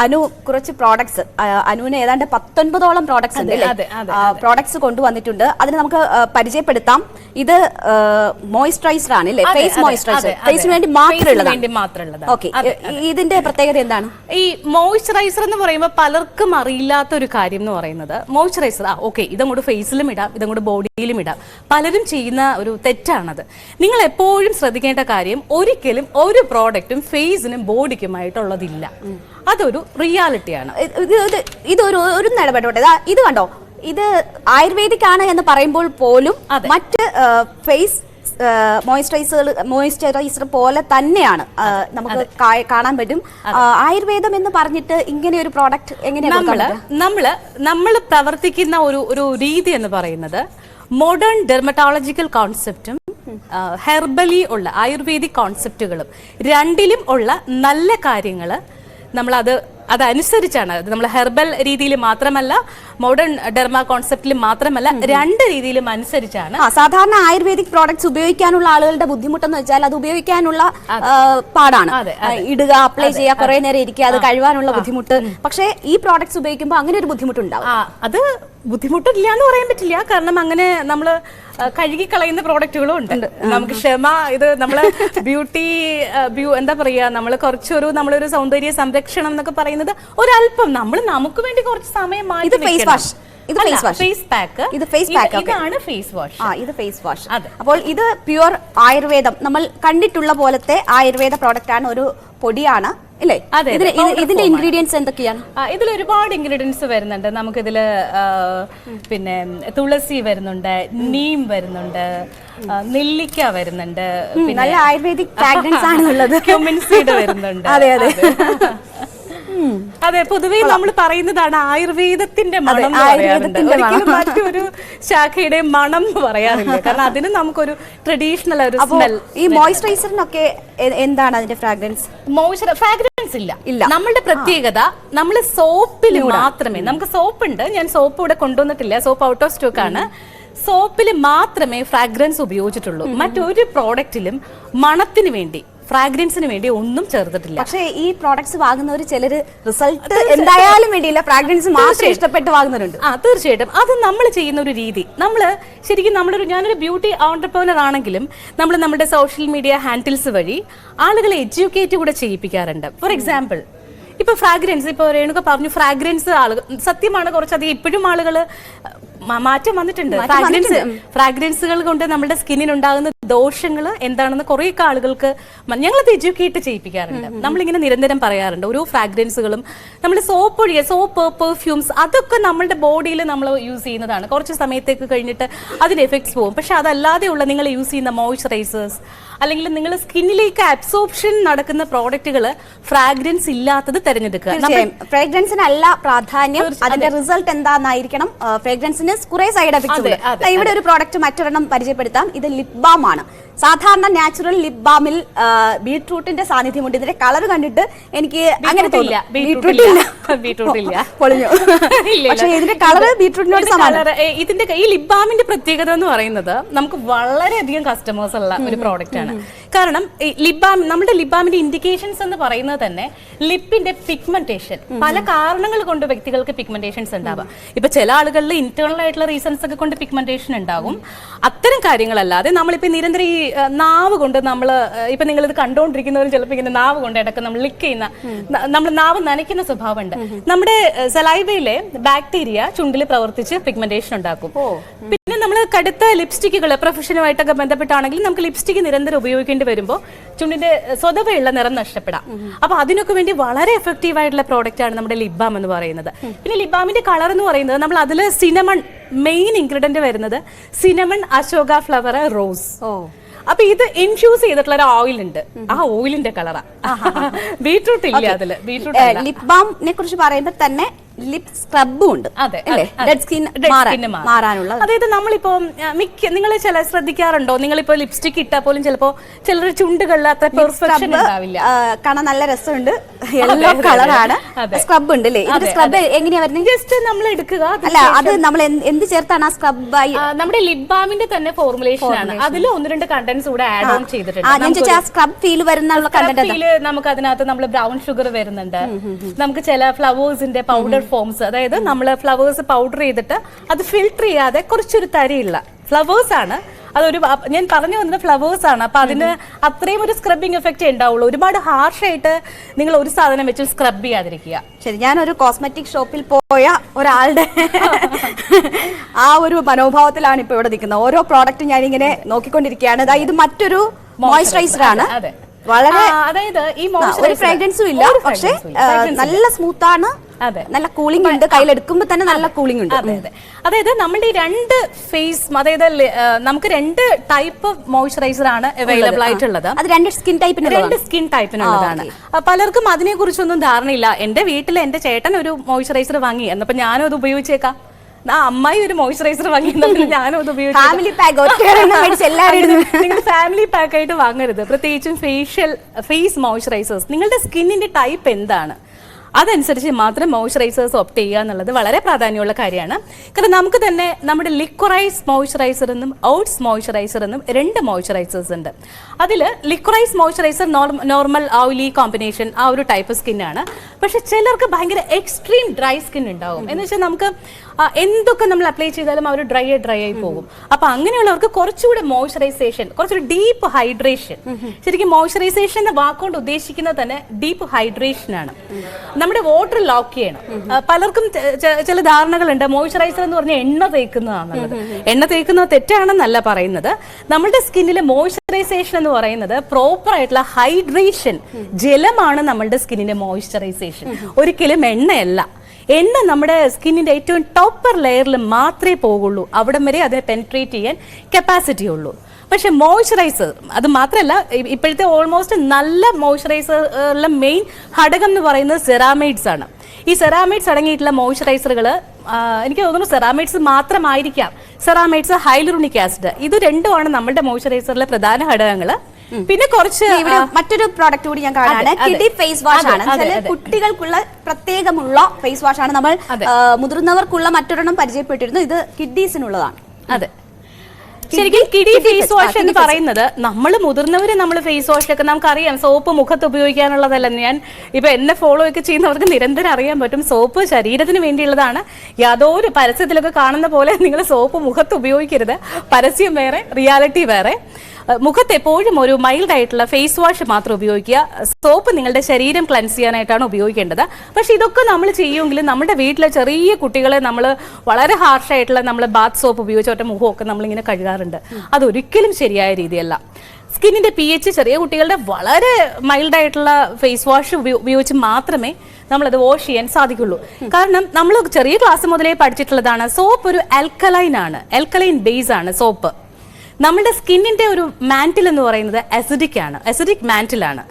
അനു കുറച്ച് പ്രോഡക്ട്സ് അനുവിന് ഏതാണ്ട് പത്തൊൻപതോളം പ്രോഡക്ട്സ് ഉണ്ട് പ്രോഡക്ട്സ് കൊണ്ടുവന്നിട്ടുണ്ട്. അതിന് നമുക്ക് പരിചയപ്പെടുത്താം. ഇത് മോയിസ്ചറൈസർ ആണ് അല്ലേ? ഫേസ് മോയിസ്ചറൈസർ ഫേസിന് വേണ്ടി മാത്രമുള്ളതാണ് ഓക്കെ ഇതിന്റെ പ്രത്യേകത എന്താണ്? ഈ മോയ്സ്ചറൈസർ എന്ന് പറയുമ്പോൾ പലർക്കും അറിയില്ലാത്ത ഒരു കാര്യം എന്ന് പറയുന്നത്. മോയ്സ്ചറൈസർ ആ ഓക്കെ ഇതങ്ങോട്ട് ഫേസിലും ഇടാം ഇതങ്ങോട്ട് ബോഡിയിലും ഇടാം. പലരും ചെയ്യുന്ന ഒരു തെറ്റാണത്. നിങ്ങൾ എപ്പോഴും ശ്രദ്ധിക്കേണ്ട കാര്യം ഒരിക്കലും ഒരു പ്രോഡക്റ്റും ഫേസിനും ബോഡിക്കുമായിട്ടുള്ളതില്ല അതൊരു റിയാലിറ്റിയാണ് ഇത് ഇത് ഇത് ഇതൊരു ഒരു നിലപാടോട്ടെ ഇത് കണ്ടോ? ഇത് ആയുർവേദിക് ആണ് എന്ന് പറയുമ്പോൾ പോലും. മറ്റ് ഫേസ് മോയിസ്ചറൈസർ മോയിസ്ചറൈസർ പോലെ തന്നെയാണ് നമുക്ക് കാണാൻ പറ്റും. ആയുർവേദം എന്ന് പറഞ്ഞിട്ട് ഇങ്ങനെ ഒരു പ്രോഡക്റ്റ് എങ്ങനെയാണ് നമ്മൾ നമ്മൾ നമ്മൾ പ്രവർത്തിക്കുന്ന ഒരു ഒരു രീതി എന്ന് പറയുന്നത് മോഡേൺ ഡെർമറ്റോളജിക്കൽ കോൺസെപ്റ്റും ഹെർബലി ഉള്ള ആയുർവേദിക് കോൺസെപ്റ്റുകളും രണ്ടിലും ഉള്ള നല്ല കാര്യങ്ങൾ നമ്മളത് അതനുസരിച്ചാണ്. അത് നമ്മൾ ഹെർബൽ രീതിയിൽ മാത്രമല്ല മോഡേൺ ഡെർമ കോൺസെപ്റ്റിൽ മാത്രമല്ല രണ്ട് രീതിയിലും അനുസരിച്ചാണ്. സാധാരണ ആയുർവേദിക് പ്രോഡക്ട്സ് ഉപയോഗിക്കാനുള്ള ആളുകളുടെ ബുദ്ധിമുട്ടെന്ന് വെച്ചാൽ അത് ഉപയോഗിക്കാനുള്ള പാടാണ്. ഇടുക അപ്ലൈ ചെയ്യുക കുറെ നേരം ഇരിക്കുക അത് കഴിവാനുള്ള ബുദ്ധിമുട്ട്. പക്ഷേ ഈ പ്രോഡക്ട്സ് ഉപയോഗിക്കുമ്പോൾ അങ്ങനെ ഒരു ബുദ്ധിമുട്ടുണ്ടാവും അത് ബുദ്ധിമുട്ടില്ല എന്ന് പറയാൻ പറ്റില്ല. കാരണം അങ്ങനെ നമ്മൾ കഴുകി കളയുന്ന പ്രോഡക്റ്റുകളും ഉണ്ട്. നമുക്ക് ക്ഷമ ഇത് നമ്മൾ ബ്യൂട്ടി ബ്യൂ എന്താ പറയുക നമ്മൾ കുറച്ചൊരു നമ്മളൊരു സൗന്ദര്യ സംരക്ഷണം എന്നൊക്കെ പറയുന്നത് ഒരല്പം. നമ്മൾ നമുക്ക് വേണ്ടി കുറച്ച് സമയം മാറ്റി ഫേസ് വാഷ് ഇത് ഫേസ് വാഷ് ഫേസ് പാക്ക് ഇത് ഫേസ് പാക്ക് ഇതാണ് ഫേസ് വാഷ് ആ ഇത് ഫേസ് വാഷ് അപ്പോൾ ഇത് പ്യുവർ ആയുർവേദം. നമ്മൾ കണ്ടിട്ടുള്ള പോലത്തെ ആയുർവേദ പ്രോഡക്റ്റ് ആണ് ഒരു പൊടിയാണ്. ഇത് ഇതിന്റെ ഇൻഗ്രീഡിയൻസ് എന്തൊക്കെയാണ്? ഇതിൽ ഒരുപാട് ഇൻഗ്രീഡിയൻസ് വരുന്നുണ്ട്. നമുക്കിതിൽ പിന്നെ തുളസി വരുന്നുണ്ട് നീം വരുന്നുണ്ട് നെല്ലിക്ക വരുന്നുണ്ട് പിന്നെ നല്ല ആയുർവേദിക് ഫ്രാഗ്രൻസ് സീഡ് വരുന്നുണ്ട്. അതെ. അതെ. അതെ പൊതുവേ നമ്മൾ പറയുന്നതാണ് ആയുർവേദത്തിന്റെ മണം ഒരിക്കലും മറ്റൊരു ശാഖയുടെ മണം എന്ന് പറയാറില്ല. കാരണം അതിന് നമുക്കൊരു ട്രഡീഷണൽ ഒരു സ്മെൽ ഈ മോയിസ്ചറൈസറിനൊക്കെ എന്താണ് അതിന്റെ ഫ്രാഗ്രൻസ് ഫ്രാഗ്രൻസ് ഇല്ല. ഇല്ല. നമ്മളുടെ പ്രത്യേകത നമ്മൾ സോപ്പിൽ മാത്രമേ നമുക്ക് സോപ്പ് ഉണ്ട് ഞാൻ സോപ്പ് ഇവിടെ കൊണ്ടുവന്നിട്ടില്ല. സോപ്പ് ഔട്ട് ഓഫ് സ്റ്റോക്ക് ആണ്. സോപ്പിൽ മാത്രമേ ഫ്രാഗ്രൻസ് ഉപയോഗിച്ചിട്ടുള്ളൂ. മറ്റൊരു പ്രോഡക്റ്റിലും മണത്തിന് വേണ്ടി ഫ്രാഗ്രൻസിന് വേണ്ടി ഒന്നും ചേർത്തിട്ടില്ല. പക്ഷേ ഈ പ്രോഡക്ട്സ് വാങ്ങുന്നവർ ചിലർ റിസൾട്ട് എന്തായാലും വേണ്ടിയില്ല. ഫ്രാഗ്രൻസ് മാത്രം ഇഷ്ടപ്പെട്ട് വാങ്ങുന്നവരുണ്ട്. ആ തീർച്ചയായിട്ടും. അത് നമ്മൾ ചെയ്യുന്ന ഒരു രീതി. നമ്മൾ ശരിക്കും നമ്മളൊരു ഞാനൊരു ബ്യൂട്ടി ഓണ്ടർപ്രണർ ആണെങ്കിലും നമ്മൾ നമ്മുടെ സോഷ്യൽ മീഡിയ ഹാൻഡിൽസ് വഴി ആളുകളെ എഡ്യൂക്കേറ്റ് കൂടെ ചെയ്യിപ്പിക്കാറുണ്ട്. ഫോർ എക്സാമ്പിൾ ഇപ്പൊ ഫ്രാഗ്രൻസ് ഇപ്പൊ രേണുക പറഞ്ഞു ഫ്രാഗ്രൻസ് ആളുകൾ സത്യമാണ് കുറച്ചധികം ഇപ്പോഴും ആളുകൾ മാറ്റം വന്നിട്ടുണ്ട്. ഫ്രാഗ്രൻസ് ഫ്രാഗ്രൻസുകൾ കൊണ്ട് നമ്മുടെ സ്കിന്നിനുണ്ടാകുന്ന ദോഷങ്ങൾ എന്താണെന്ന് കുറേ ആളുകൾക്ക് ഞങ്ങളത് എഡ്യൂക്കേറ്റ് ചെയ്യിപ്പിക്കാറുണ്ട്. നമ്മളിങ്ങനെ നിരന്തരം പറയാറുണ്ട്. ഓരോ ഫ്രാഗ്രൻസുകളും നമ്മൾ സോപ്പ് ഒഴികെ സോപ്പ് പെർഫ്യൂംസ് അതൊക്കെ നമ്മളുടെ ബോഡിയിൽ നമ്മൾ യൂസ് ചെയ്യുന്നതാണ്. കുറച്ച് സമയത്തേക്ക് കഴിഞ്ഞിട്ട് അതിന് എഫക്ട്സ് പോകും. പക്ഷെ അതല്ലാതെയുള്ള നിങ്ങൾ യൂസ് ചെയ്യുന്ന മോയ്സ്ചറൈസേഴ്സ് അല്ലെങ്കിൽ നിങ്ങൾ സ്കിന്നിലേക്ക് അബ്സോർപ്ഷൻ നടക്കുന്ന പ്രോഡക്റ്റുകൾ ഫ്രാഗ്രൻസ് ഇല്ലാത്തത് തിരഞ്ഞെടുക്കുക. ഫ്രാഗ്രൻസിനല്ല പ്രാധാന്യം. അതിന്റെ റിസൾട്ട് എന്താണെന്നായിരിക്കണം ഫ്രാഗ്രൻസിന് കുറെ സൈഡ് എഫക്ട്സ് ഇവിടെ ഒരു പ്രോഡക്റ്റ് മറ്റൊരെണ്ണം പരിചയപ്പെടുത്താം. ഇത് ലിപ് ബാം ആണ്. സാധാരണ നാച്ചുറൽ ലിപ് ബാമിൽ ബീട്രൂട്ടിന്റെ സാന്നിധ്യമുണ്ട് ഇതിന്റെ കളർ കണ്ടിട്ട് എനിക്ക് അങ്ങനെ. ബീറ്റ്റൂട്ട് ബീറ്റ്റൂട്ട് ഇല്ല. ബീറ്റ്റൂട്ട് ഇല്ല. പൊളിഞ്ഞു. പക്ഷെ ഇതിന്റെ കളർ ബീട്രൂട്ടിനോട് സമാനം. ഇതിന്റെ ഈ ലിബാമിന്റെ പ്രത്യേകത എന്ന് പറയുന്നത് നമുക്ക് വളരെയധികം കസ്റ്റമേഴ്സ് ഉള്ള ഒരു പ്രോഡക്റ്റ് ആണ്. കാരണം ലിപ് ബാം നമ്മുടെ ലിപ് ബാമിന്റെ ഇൻഡിക്കേഷൻസ് എന്ന് പറയുന്നത് തന്നെ ലിപ്പിന്റെ പിഗ്മെന്റേഷൻ പല കാരണങ്ങൾ കൊണ്ട് വ്യക്തികൾക്ക് പിഗ്മെന്റേഷൻസ് ഉണ്ടാവാം. ഇപ്പൊ ചില ആളുകളിൽ ഇന്റേണൽ ആയിട്ടുള്ള റീസൺസ് ഒക്കെ കൊണ്ട് പിഗ്മെന്റേഷൻ ഉണ്ടാകും അത്തരം കാര്യങ്ങളല്ലാതെ നമ്മളിപ്പോ നിരന്തരം ഈ നാവ് കൊണ്ട് നമ്മൾ ഇപ്പൊ നിങ്ങൾ ഇത് കണ്ടുകൊണ്ടിരിക്കുന്നവരും ചിലപ്പോൾ ഇങ്ങനെ നാവ് കൊണ്ട് ഇടയ്ക്ക് നമ്മൾ ലിക്ക് ചെയ്യുന്ന നമ്മൾ നാവ് നനയ്ക്കുന്ന സ്വഭാവമുണ്ട്. നമ്മുടെ സലൈബയിലെ ബാക്ടീരിയ ചുണ്ടിൽ പ്രവർത്തിച്ച് പിഗ്മെന്റേഷൻ ഉണ്ടാക്കും. നമ്മൾ കടുത്ത ലിപ്സ്റ്റിക്കുകൾ പ്രൊഫഷനുമായിട്ടൊക്കെ ബന്ധപ്പെട്ടാണെങ്കിൽ നമുക്ക് ലിപ്സ്റ്റിക് നിരന്തരം ഉപയോഗിക്കേണ്ടി വരുമ്പോൾ ചുണ്ടിന്റെ സ്വതവയുള്ള നിറം നഷ്ടപ്പെടാം. അപ്പൊ അതിനൊക്കെ വേണ്ടി വളരെ എഫക്റ്റീവ് ആയിട്ടുള്ള പ്രോഡക്റ്റ് ആണ് നമ്മുടെ ലിബാം എന്ന് പറയുന്നത്. പിന്നെ ലിബാമിന്റെ കളർ എന്ന് പറയുന്നത് നമ്മൾ അതിൽ സിനമൺ മെയിൻ ഇൻഗ്രീഡിയന്റ് വരുന്നത് സിനമൺ അശോക ഫ്ലവർ റോസ് ഓ. അപ്പൊ ഇത് ഇൻഫ്യൂസ് ചെയ്തിട്ടുള്ള ഒരു ഓയിൽ ഉണ്ട്. ആ ഓയിലിന്റെ കളറാ ബീട്രൂട്ട് ഇല്ല അതിൽ? ബീട്രൂട്ട്. ലിപ് ബാമിനെ കുറിച്ച് പറയുമ്പോൾ തന്നെ ലിപ് സ്ക്രബും ഉണ്ട്. അതെ. ഡെഡ് സ്കിൻ മാറാനുള്ള അതായത് നമ്മളിപ്പോ മിക്ക നിങ്ങൾ ചില ശ്രദ്ധിക്കാറുണ്ടോ? നിങ്ങളിപ്പോ ലിപ്സ്റ്റിക് ഇട്ടാ പോലും ചിലപ്പോ ചിലർ ചുണ്ടുകളിൽ അത്ര പെർഫെക്ഷൻ കാണാൻ നല്ല രസമുണ്ട്. യെല്ലോ കളറാണ്. സ്ക്രബ് ഉണ്ട് അല്ലേ? സ്ക്രബ് എങ്ങനെയാ വരുന്നത് ജസ്റ്റ് നമ്മൾ എടുക്കുക. അല്ല അത് നമ്മൾ എന്ത് ചേർത്താണ് ആ സ്ക്രബായി നമ്മുടെ നമ്മുടെ ബാമിന്റെ തന്നെ ഫോർമുലേഷൻ ആണ്. അതിൽ ഒന്ന് രണ്ട് കണ്ടന്റ്സ് കൂടെ ആഡ് ഓൺ ചെയ്തിട്ടുണ്ട്. ആ സ്ക്രബ് ഫീൽ വരുന്ന നമുക്ക് അതിനകത്ത് നമ്മൾ ബ്രൗൺ ഷുഗർ വരുന്നുണ്ട്. നമുക്ക് ചില ഫ്ലവേഴ്സിന്റെ പൗഡർ ഫോംസ് അതായത് നമ്മൾ ഫ്ലവേഴ്സ് പൗഡർ ചെയ്തിട്ട് അത് ഫിൽട്ടർ ചെയ്യാതെ കുറച്ചൊരു തരിയില്ല ഫ്ലവേഴ്സ് ആണ്. അതൊരു ഞാൻ പറഞ്ഞു വന്നത് ഫ്ലവേഴ്സ് ആണ്. അപ്പൊ അതിന് അത്രയും ഒരു സ്ക്രബിങ് എഫക്റ്റ് ഉണ്ടാവുള്ളൂ. ഒരുപാട് ഹാർഷ് ആയിട്ട് നിങ്ങൾ ഒരു സാധനം വെച്ച് സ്ക്രബ് ചെയ്യാതിരിക്കുക. ശരി ഒരു കോസ്മെറ്റിക് ഷോപ്പിൽ പോയ ഒരാളുടെ ആ ഒരു മനോഭാവത്തിലാണ് ഇപ്പൊ ഇവിടെ നിൽക്കുന്നത്. ഓരോ പ്രോഡക്റ്റ് ഞാൻ ഇങ്ങനെ നോക്കിക്കൊണ്ടിരിക്കുകയാണ്. അതായത് ഇത് മറ്റൊരു മോയ്സ്ചറൈസർ ആണ്. വളരെ അതായത് ഈ ഫ്രാഗ്രൻസും ഇല്ല. പക്ഷെ. നല്ല സ്മൂത്ത് ആണ്. അതെ. നല്ല കൂളിംഗ് ഉണ്ട്. കയ്യിലെടുക്കുമ്പോ തന്നെ നല്ല കൂളിംഗ് ഉണ്ട്. അതെ അതെ. അതായത് നമ്മുടെ ഈ രണ്ട് ഫേസ് അതായത് നമുക്ക് രണ്ട് ടൈപ്പ് മോയ്സ്ചറൈസർ ആണ് അവൈലബിൾ ആയിട്ടുള്ളത്. അത് രണ്ട് സ്കിൻ ടൈപ്പിന് രണ്ട് സ്കിൻ ടൈപ്പിനുള്ളതാണ് പലർക്കും അതിനെ കുറിച്ചൊന്നും ധാരണയില്ല. എന്റെ വീട്ടിൽ എന്റെ ചേട്ടൻ ഒരു മോയ്സ്ചറൈസർ വാങ്ങി. എന്നപ്പോ ഞാനും അത് ഉപയോഗിച്ചേക്കാം. ആ അമ്മായി ഒരു മോയ്സ്ചറൈസർ വാങ്ങി. എന്നപ്പോൾ ഞാനും അത് ഉപയോഗിച്ചു ഫാമിലി പാക്ക് നിങ്ങൾ ഫാമിലി പാക്ക് ആയിട്ട് വാങ്ങരുത്. പ്രത്യേകിച്ചും ഫേഷ്യൽ ഫേസ് മോയ്സ്ചറൈസേഴ്സ് നിങ്ങളുടെ സ്കിന്നിന്റെ ടൈപ്പ് എന്താണ്? അതനുസരിച്ച് മാത്രം മോയ്സ്ചറൈസേഴ്സ് ഓപ്റ്റ് ചെയ്യുക എന്നുള്ളത് വളരെ പ്രാധാന്യമുള്ള കാര്യമാണ്. കാരണം നമുക്ക് തന്നെ നമ്മുടെ ലിക്വറൈസ് മോയ്സ്ചറൈസർ എന്നും ഔട്ട്സ് മോയ്സ്ചറൈസർ എന്നും രണ്ട് മോയ്സ്ചറൈസേഴ്സ് ഉണ്ട്. അതിൽ licorice moisturizer normal oily combination ആ ഒരു ടൈപ്പ് സ്കിന്നാണ് പക്ഷെ ചിലർക്ക് ഭയങ്കര എക്സ്ട്രീം ഡ്രൈ സ്കിൻ ഉണ്ടാവും. എന്ന് വെച്ചാൽ നമുക്ക് എന്തൊക്കെ നമ്മൾ അപ്ലൈ ചെയ്താലും അവർ ഡ്രൈ ആയി ഡ്രൈ ആയി പോകും. അപ്പൊ അങ്ങനെയുള്ളവർക്ക് കുറച്ചുകൂടെ മോയ്സ്ചറൈസേഷൻ കുറച്ചൊരു ഡീപ്പ് ഹൈഡ്രേഷൻ ശരിക്കും മോയ്സ്ചറൈസേഷൻ എന്ന വാക്കുകൊണ്ട് ഉദ്ദേശിക്കുന്നത് തന്നെ ഡീപ്പ് ഹൈഡ്രേഷൻ ആണ്. നമ്മുടെ വാട്ടർ ലോക്ക് ചെയ്യണം. പലർക്കും ചില ധാരണകളുണ്ട്. മോയ്സ്ചറൈസർ എന്ന് പറഞ്ഞാൽ എണ്ണ തേക്കുന്നതാണുള്ളത് എണ്ണ തേക്കുന്നത് തെറ്റാണെന്നല്ല പറയുന്നത്. നമ്മുടെ സ്കിന്നിലെ മോയ്സ്ചറൈസേഷൻ എന്ന് പറയുന്നത് പ്രോപ്പർ ആയിട്ടുള്ള ഹൈഡ്രേഷൻ ജലമാണ് നമ്മുടെ സ്കിന്നിന്റെ മോയ്സ്ചറൈസേഷൻ ഒരിക്കലും എണ്ണയല്ല. എണ്ണ നമ്മുടെ സ്കിന്നിന്റെ ഏറ്റവും ടോപ്പർ ലെയറിൽ മാത്രമേ പോകുള്ളൂ. അവിടം വരെ അതിനെ പെൻട്രേറ്റ് ചെയ്യാൻ കപ്പാസിറ്റി ഉള്ളൂ. പക്ഷെ മോയ്സ്ചറൈസർ അത് മാത്രമല്ല ഇപ്പോഴത്തെ ഓൾമോസ്റ്റ് നല്ല മോയ്സ്ചറൈസറിലെ മെയിൻ ഘടകം എന്ന് പറയുന്നത് സെറാമൈഡ്സ് ആണ്. ഈ സെറാമൈഡ്സ് അടങ്ങിയിട്ടുള്ള മോയ്സ്ചറൈസറുകൾ എനിക്ക് തോന്നുന്നു സെറാമൈഡ്സ് മാത്രമായിരിക്കാം. സെറാമൈഡ്സ് ഹൈലുറുണിക് ആസിഡ് ഇത് രണ്ടുമാണ് നമ്മുടെ മോയ്സ്ചറൈസറിലെ പ്രധാന ഘടകങ്ങൾ പിന്നെ കുറച്ച് ഇവിടെ മറ്റൊരു പ്രോഡക്റ്റ് കൂടി ഞാൻ കാണാണ്. കിഡി ഫേസ് വാഷ് ആണ്. കുട്ടികൾക്കുള്ള പ്രത്യേകമുള്ള ഫേസ് വാഷ് ആണ്. നമ്മൾ മുതിർന്നവർക്കുള്ള മറ്റൊരെണ്ണം പരിചയപ്പെട്ടിരുന്നു. ഇത് കിഡീസിനുള്ളതാണ് അതെ. ശരിക്കും കിഡി ഫേസ് വാഷ് എന്ന് പറയുന്നത് നമ്മൾ മുതിർന്നവരെ നമ്മൾ ഫേസ് വാഷിലൊക്കെ നമുക്കറിയാം. സോപ്പ് മുഖത്ത് ഉപയോഗിക്കാനുള്ളതല്ല. ഞാൻ ഇപ്പൊ എന്നെ ഫോളോ ഒക്കെ ചെയ്യുന്നവർക്ക് നിരന്തരം അറിയാൻ പറ്റും. സോപ്പ് ശരീരത്തിന് വേണ്ടിയുള്ളതാണ്. യാതൊരു പരസ്യത്തിലൊക്കെ കാണുന്ന പോലെ നിങ്ങൾ സോപ്പ് മുഖത്ത് ഉപയോഗിക്കരുത്. പരസ്യം വേറെ റിയാലിറ്റി വേറെ. മുഖത്ത് എപ്പോഴും ഒരു മൈൽഡ് ആയിട്ടുള്ള ഫേസ് വാഷ് മാത്രം ഉപയോഗിക്കുക. സോപ്പ് നിങ്ങളുടെ ശരീരം ക്ലൻസ് ചെയ്യാനായിട്ടാണ് ഉപയോഗിക്കേണ്ടത്. പക്ഷെ ഇതൊക്കെ നമ്മൾ ചെയ്യുമെങ്കിലും നമ്മുടെ വീട്ടിലെ ചെറിയ കുട്ടികളെ നമ്മൾ വളരെ ഹാർഷായിട്ടുള്ള നമ്മൾ ബാത്ത് സോപ്പ് ഉപയോഗിച്ച് ഒറ്റ മുഖമൊക്കെ നമ്മളിങ്ങനെ കഴുകാറുണ്ട്. അതൊരിക്കലും ശരിയായ രീതിയല്ല. സ്കിന്നിന്റെ പി എച്ച് ചെറിയ കുട്ടികളുടെ വളരെ മൈൽഡ് ആയിട്ടുള്ള ഫേസ് വാഷ് ഉപയോഗിച്ച് മാത്രമേ നമ്മളത് വാഷ് ചെയ്യാൻ സാധിക്കുള്ളൂ. കാരണം നമ്മൾ ചെറിയ ക്ലാസ് മുതലേ പഠിച്ചിട്ടുള്ളതാണ്. സോപ്പ് ഒരു ആൽക്കലൈൻ ആണ്. ആൽക്കലൈൻ ബേസ് ആണ് സോപ്പ് നമ്മുടെ സ്കിന്നിന്റെ ഒരു മാന്റിൽ എന്ന് പറയുന്നത് അസിഡിക് ആണ്. അസിഡിക് മാന്റിലാണ്.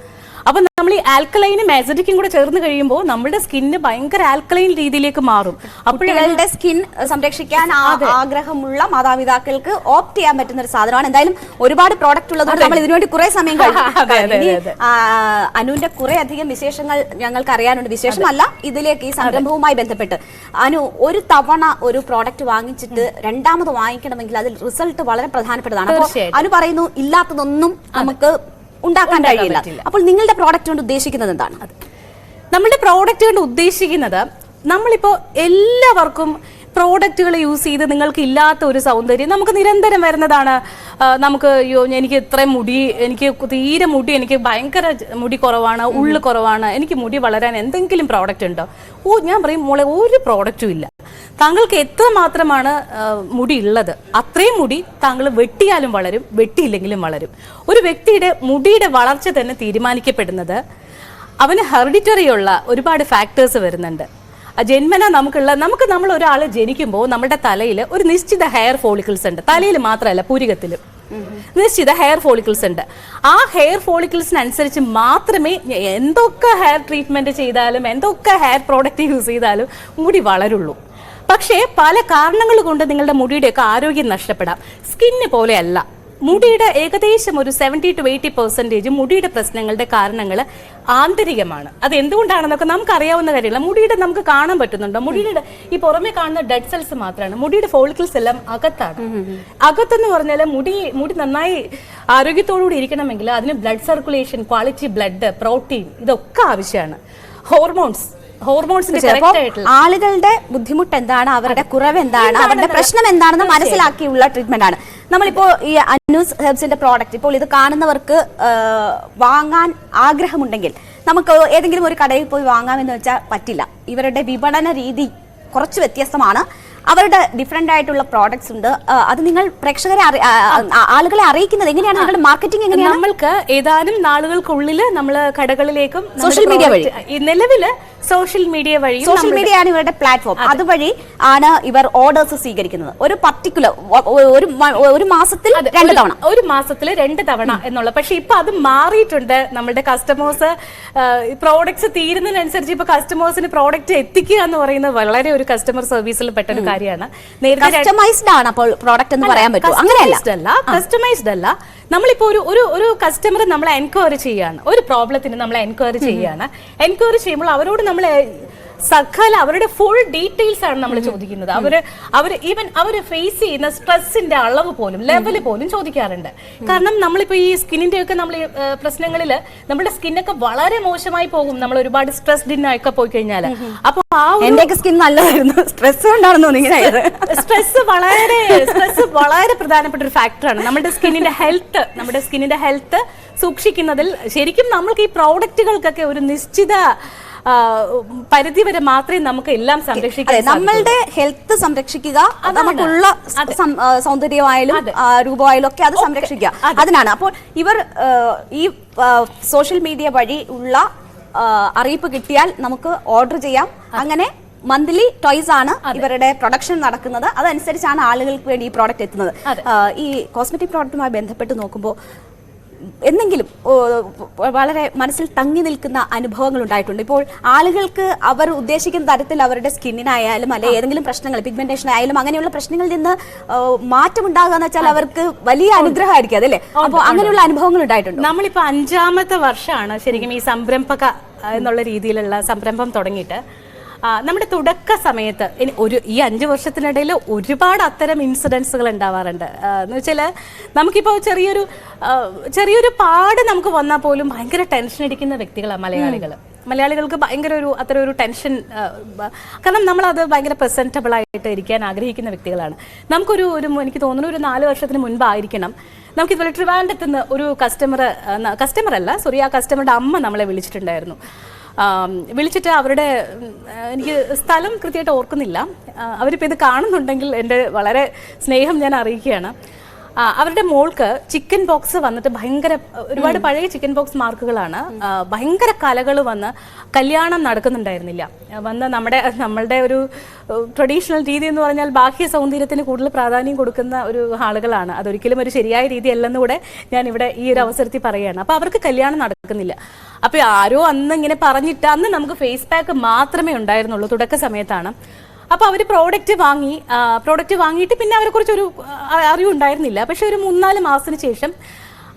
നമ്മൾ ഈ ആൽക്കലൈനും ആസിഡിക്കും കൂടെ ചേർന്ന് കഴിയുമ്പോൾ നമ്മുടെ സ്കിന്ന് ഭയങ്കര ആൽക്കലൈൻ രീതിയിലേക്ക് മാറും. കുട്ടികളുടെ സ്കിൻ സംരക്ഷിക്കാൻ ആഗ്രഹമുള്ള മാതാപിതാക്കൾക്ക് ഓപ്റ്റ് ചെയ്യാൻ പറ്റുന്ന ഒരു സാധനമാണ്. എന്തായാലും ഒരുപാട് പ്രോഡക്റ്റ് ഉള്ളതുകൊണ്ട് നമ്മൾ ഇതിനുവേണ്ടി കുറെ സമയം അനുവിന്റെ കുറെ അധികം വിശേഷങ്ങൾ ഞങ്ങൾക്ക് അറിയാനുണ്ട്. വിശേഷമല്ല ഇതിലേക്ക് ഈ സംരംഭവുമായി ബന്ധപ്പെട്ട്. അനു ഒരു തവണ ഒരു പ്രോഡക്റ്റ് വാങ്ങിച്ചിട്ട് രണ്ടാമത് വാങ്ങിക്കണമെങ്കിൽ അതിൽ റിസൾട്ട് വളരെ പ്രധാനപ്പെട്ടതാണ്. അനു പറയുന്നു ഇല്ലാത്തതൊന്നും നമുക്ക് ഉണ്ടാക്കാൻ കഴിയില്ല. അപ്പോൾ നിങ്ങളുടെ പ്രോഡക്റ്റ് കൊണ്ട് ഉദ്ദേശിക്കുന്നത് എന്താണ്? നമ്മുടെ പ്രോഡക്റ്റ് കൊണ്ട് ഉദ്ദേശിക്കുന്നത് നമ്മളിപ്പോൾ എല്ലാവർക്കും പ്രോഡക്റ്റുകൾ യൂസ് ചെയ്ത് നിങ്ങൾക്ക് ഇല്ലാത്ത ഒരു സൗന്ദര്യം നമുക്ക് നിരന്തരം വരുന്നതാണ്. നമുക്ക് അയ്യോ എനിക്ക് ഇത്രയും മുടി എനിക്ക് തീരെ മുടി എനിക്ക് ഭയങ്കര മുടി കുറവാണ് ഉള്ളു കുറവാണ് എനിക്ക് മുടി വളരാൻ എന്തെങ്കിലും പ്രോഡക്റ്റ് ഉണ്ടോ? ഓ ഞാൻ പറയും മോളെ ഒരു പ്രോഡക്റ്റും ഇല്ല. താങ്കൾക്ക് എത്ര മാത്രമാണ് മുടി ഉള്ളത് അത്രയും മുടി താങ്കൾ വെട്ടിയാലും വളരും വെട്ടിയില്ലെങ്കിലും വളരും. ഒരു വ്യക്തിയുടെ മുടിയുടെ വളർച്ച തന്നെ തീരുമാനിക്കപ്പെടുന്നത് അവന് ഹെറിഡിറ്ററി ഉള്ള ഒരുപാട് ഫാക്ടേഴ്സ് വരുന്നുണ്ട്. ജന്മന നമുക്കുള്ള നമുക്ക് നമ്മൾ ഒരാൾ ജനിക്കുമ്പോൾ നമ്മുടെ തലയിൽ ഒരു നിശ്ചിത ഹെയർ ഫോളിക്കിൾസ് ഉണ്ട്. തലയിൽ മാത്രമല്ല പൂരികത്തിലും. നിശ്ചിത ഹെയർ ഫോളിക്കിൾസ് ഉണ്ട്. ആ ഹെയർ ഫോളിക്കിൾസിനനുസരിച്ച് മാത്രമേ എന്തൊക്കെ ഹെയർ ട്രീറ്റ്മെന്റ് ചെയ്താലും എന്തൊക്കെ ഹെയർ പ്രോഡക്റ്റ് യൂസ് ചെയ്താലും മുടി വളരുള്ളൂ. പക്ഷേ പല കാരണങ്ങൾ കൊണ്ട് നിങ്ങളുടെ മുടിയുടെയൊക്കെ ആരോഗ്യം നഷ്ടപ്പെടാം. സ്കിന്ന് പോലെയല്ല. മുടിയുടെ ഏകദേശം ഒരു സെവന്റി ടു എയ്റ്റി പെർസെന്റേജ് മുടിയുടെ പ്രശ്നങ്ങളുടെ കാരണങ്ങൾ ആന്തരികമാണ്. അത് എന്തുകൊണ്ടാണെന്നൊക്കെ നമുക്ക് അറിയാവുന്ന കാര്യമില്ല. മുടിയുടെ നമുക്ക് കാണാൻ പറ്റുന്നുണ്ടോ. മുടിയുടെ ഈ പുറമെ കാണുന്ന ഡെഡ് സെൽസ് മാത്രമാണ് മുടിയുടെ ഫോളിക്കിൾസ് എല്ലാം അകത്താണ്. അകത്തെന്ന് പറഞ്ഞാൽ മുടി മുടി നന്നായി ആരോഗ്യത്തോടുകൂടി ഇരിക്കണമെങ്കിൽ അതിന് blood circulation quality blood protein ഇതൊക്കെ ആവശ്യമാണ്. ഹോർമോൺസ് ഹോർമോൺസിന്റെ ആളുകളുടെ ബുദ്ധിമുട്ട് എന്താണ് അവരുടെ കുറവ് എന്താണ് അവരുടെ പ്രശ്നം എന്താണെന്ന് മനസ്സിലാക്കിയുള്ള ട്രീറ്റ്മെന്റ് ആണ് നമ്മളിപ്പോ ഈ അന്യൂസ് ഹെർബ്സിന്റെ പ്രോഡക്റ്റ് ഇപ്പോൾ ഇത് കാണുന്നവർക്ക് വാങ്ങാൻ ആഗ്രഹമുണ്ടെങ്കിൽ നമുക്ക് ഏതെങ്കിലും ഒരു കടയിൽ പോയി വാങ്ങാമെന്ന് വെച്ചാൽ പറ്റില്ല. ഇവരുടെ വിപണന രീതി കുറച്ച് വ്യത്യസ്തമാണ്. അവരുടെ ഡിഫറെന്റ് ആയിട്ടുള്ള പ്രോഡക്ട്സ് ഉണ്ട്. അത് നിങ്ങൾ പ്രേക്ഷകരെ ആളുകളെ അറിയിക്കുന്നത് എങ്ങനെയാണ്? നിങ്ങളുടെ മാർക്കറ്റിംഗ് എങ്ങനെയാണ്? നമ്മൾക്ക് ഏതാനും നാളുകൾക്കുള്ളിൽ നമ്മൾ കടകളിലേക്കും സോഷ്യൽ മീഡിയ വഴി. നിലവിൽ സോഷ്യൽ മീഡിയ വഴി സോഷ്യൽ മീഡിയ ആണ് ഇവരുടെ പ്ലാറ്റ്ഫോം അതുവഴി ആണ് ഇവർ ഓർഡേഴ്സ് സ്വീകരിക്കുന്നത്. ഒരു പർട്ടിക്കുലർ ഒരു ഒരു മാസത്തിൽ രണ്ട് തവണ. ഒരു മാസത്തിൽ രണ്ട് തവണ എന്നുള്ള പക്ഷെ ഇപ്പൊ അത് മാറിയിട്ടുണ്ട്. നമ്മുടെ കസ്റ്റമേഴ്സ് പ്രോഡക്ട്സ് തീരുന്നതിനനുസരിച്ച് ഇപ്പൊ കസ്റ്റമേഴ്സിന് പ്രോഡക്റ്റ് എത്തിക്കുക എന്ന് പറയുന്നത് വളരെ ഒരു കസ്റ്റമർ സർവീസിൽ പെട്ട ഒരു കാര്യമാണ്. കസ്റ്റമൈസ്ഡ് ആണ് അപ്പോൾ പ്രോഡക്റ്റ് എന്ന് പറയാൻ പറ്റും അങ്ങനെയല്ല. അല്ല കസ്റ്റമൈസ്ഡ് അല്ല. നമ്മളിപ്പോ ഒരു ഒരു ഒരു കസ്റ്റമർ നമ്മളെ എൻക്വയറി ചെയ്യാണ്. ഒരു പ്രോബ്ലത്തിന് നമ്മളെ എൻക്വയറി ചെയ്യാണ്. എൻക്വയറി ചെയ്യുമ്പോൾ അവരോട് നമ്മൾ സകല അവരുടെ ഫുൾ ഡീറ്റെയിൽസ് ആണ് നമ്മൾ ചോദിക്കുന്നത്. അവർ അവർ ഈവൻ അവർ ഫേസ് ചെയ്യുന്ന സ്ട്രെസ്സിന്റെ അളവ് പോലും ലെവൽ പോലും ചോദിക്കാറുണ്ട്. കാരണം നമ്മളിപ്പോ ഈ സ്കിന്നിന്റെ ഒക്കെ നമ്മൾ പ്രശ്നങ്ങളിൽ നമ്മുടെ സ്കിന്നൊക്കെ വളരെ മോശമായി പോകും. നമ്മൾ ഒരുപാട് സ്ട്രെസ് ഡിന്നൊക്കെ പോയി കഴിഞ്ഞാൽ അപ്പൊ ആ എന്റെയൊക്കെ സ്കിൻ നല്ലതായിരുന്നു. സ്ട്രെസ് കൊണ്ടാണെന്ന് തോന്നി ഇങ്ങനെ ആയത്. സ്ട്രെസ് വളരെ സ്ട്രെസ് വളരെ പ്രധാനപ്പെട്ട ഒരു ഫാക്ടറാണ് നമ്മുടെ സ്കിന്നിന്റെ ഹെൽത്ത് നമ്മുടെ സ്കിന്നിന്റെ ഹെൽത്ത് സൂക്ഷിക്കുന്നതിൽ ശരിക്കും നമ്മൾക്ക് ഈ പ്രോഡക്റ്റുകൾക്കൊക്കെ ഒരു നിശ്ചിത ആ, പരിധി വരെ മാത്രമേ നമുക്ക് എല്ലാം സംരക്ഷിക്കാം നമ്മളുടെ ഹെൽത്ത് സംരക്ഷിക്കുക നമുക്കുള്ള സൗന്ദര്യമായാലും രൂപമായാലും ഒക്കെ അത് സംരക്ഷിക്കുക. അതിനാണ്. അപ്പോൾ ഇവർ ഈ സോഷ്യൽ മീഡിയ വഴി ഉള്ള അറിയിപ്പ് കിട്ടിയാൽ നമുക്ക് ഓർഡർ ചെയ്യാം. അങ്ങനെ മന്ത്ലി ടോയ്സ് ആണ് ഇവരുടെ പ്രൊഡക്ഷൻ നടക്കുന്നത്. അതനുസരിച്ചാണ് ആളുകൾക്ക് വേണ്ടി ഈ പ്രോഡക്റ്റ് എത്തുന്നത്. ഈ കോസ്മെറ്റിക് പ്രോഡക്റ്റുമായി ബന്ധപ്പെട്ട് നോക്കുമ്പോൾ എന്തെങ്കിലും വളരെ മനസ്സിൽ തങ്ങി നിൽക്കുന്ന അനുഭവങ്ങൾ ഉണ്ടായിട്ടുണ്ട്. ഇപ്പോൾ ആളുകൾക്ക് അവർ ഉദ്ദേശിക്കുന്ന തരത്തിൽ അവരുടെ സ്കിന്നിനായാലും അല്ലെ ഏതെങ്കിലും പ്രശ്നങ്ങൾ പിഗ്മെന്റേഷൻ ആയാലും അങ്ങനെയുള്ള പ്രശ്നങ്ങളിൽ നിന്ന് മാറ്റം ഉണ്ടാകുക എന്ന് വെച്ചാൽ അവർക്ക് വലിയ അനുഗ്രഹമായിരിക്കും അതല്ലേ അപ്പോൾ അങ്ങനെയുള്ള അനുഭവങ്ങൾ ഉണ്ടായിട്ടുണ്ട്? നമ്മളിപ്പോ അഞ്ചാമത്തെ വർഷമാണ് ശരിക്കും ഈ സംരംഭക എന്നുള്ള രീതിയിലുള്ള സംരംഭം തുടങ്ങിയിട്ട്. നമ്മുടെ തുടക്ക സമയത്ത് ഒരു ഈ അഞ്ച് വർഷത്തിനിടയിൽ ഒരുപാട് അത്തരം ഇൻസിഡൻസുകൾ ഉണ്ടാവാറുണ്ട്. എന്ന് വെച്ചാൽ നമുക്കിപ്പോൾ ചെറിയൊരു ചെറിയൊരു പാട് നമുക്ക് വന്നാൽ പോലും ഭയങ്കര ടെൻഷൻ അടിക്കുന്ന വ്യക്തികളാണ് മലയാളികൾ മലയാളികൾക്ക് ഭയങ്കര ഒരു അത്ര ഒരു ടെൻഷൻ കാരണം നമ്മളത് ഭയങ്കര പ്രസന്റബിൾ ആയിട്ട് ഇരിക്കാൻ ആഗ്രഹിക്കുന്ന വ്യക്തികളാണ്. നമുക്കൊരു ഒരു എനിക്ക് തോന്നുന്നു ഒരു നാല് വർഷത്തിന് മുൻപായിരിക്കണം. നമുക്ക് ഇതുപോലെ ട്രിവാൻഡത്ത് നിന്ന് ഒരു കസ്റ്റമർ കസ്റ്റമർ അല്ല സോറി ആ കസ്റ്റമറുടെ അമ്മ നമ്മളെ വിളിച്ചിട്ടുണ്ടായിരുന്നു. വിളിച്ചിട്ട് അവരുടെ എനിക്ക് സ്ഥലം കൃത്യമായിട്ട് ഓർക്കുന്നില്ല. അവരിപ്പോൾ ഇത് കാണുന്നുണ്ടെങ്കിൽ എന്റെ വളരെ സ്നേഹം ഞാൻ അറിയിക്കുകയാണ്. അവരുടെ മോൾക്ക് ചിക്കൻ ബോക്സ് വന്നിട്ട് ഭയങ്കര ഒരുപാട് പഴയ ചിക്കൻ ബോക്സ് മാർക്കുകളാണ്. ഭയങ്കര കലകൾ വന്ന് കല്യാണം നടക്കുന്നുണ്ടായിരുന്നില്ല. വന്ന് നമ്മുടെ നമ്മളുടെ ഒരു ട്രഡീഷണൽ രീതി എന്ന് പറഞ്ഞാൽ ബാഹ്യ സൗന്ദര്യത്തിന് കൂടുതൽ പ്രാധാന്യം കൊടുക്കുന്ന ഒരു ആളുകളാണ്. അതൊരിക്കലും ഒരു ശരിയായ രീതി അല്ലെന്നുകൂടെ ഞാൻ ഇവിടെ ഈ ഒരു അവസരത്തിൽ പറയുകയാണ്. അപ്പോൾ അവർക്ക് കല്യാണം നടക്കുന്നില്ല. അപ്പോൾ ആരോ അന്ന് ഇങ്ങനെ പറഞ്ഞിട്ട് അന്ന് നമുക്ക് ഫേസ് പാക്ക് മാത്രമേ ഉണ്ടായിരുന്നുള്ളൂ തുടക്ക സമയത്താണ്. അപ്പോൾ അവർ പ്രോഡക്റ്റ് വാങ്ങി പ്രോഡക്റ്റ് വാങ്ങിയിട്ട് പിന്നെ അവരെ കുറിച്ചൊരു അറിവുണ്ടായിരുന്നില്ല. പക്ഷെ ഒരു മൂന്നാൽ മാസത്തിന് ശേഷം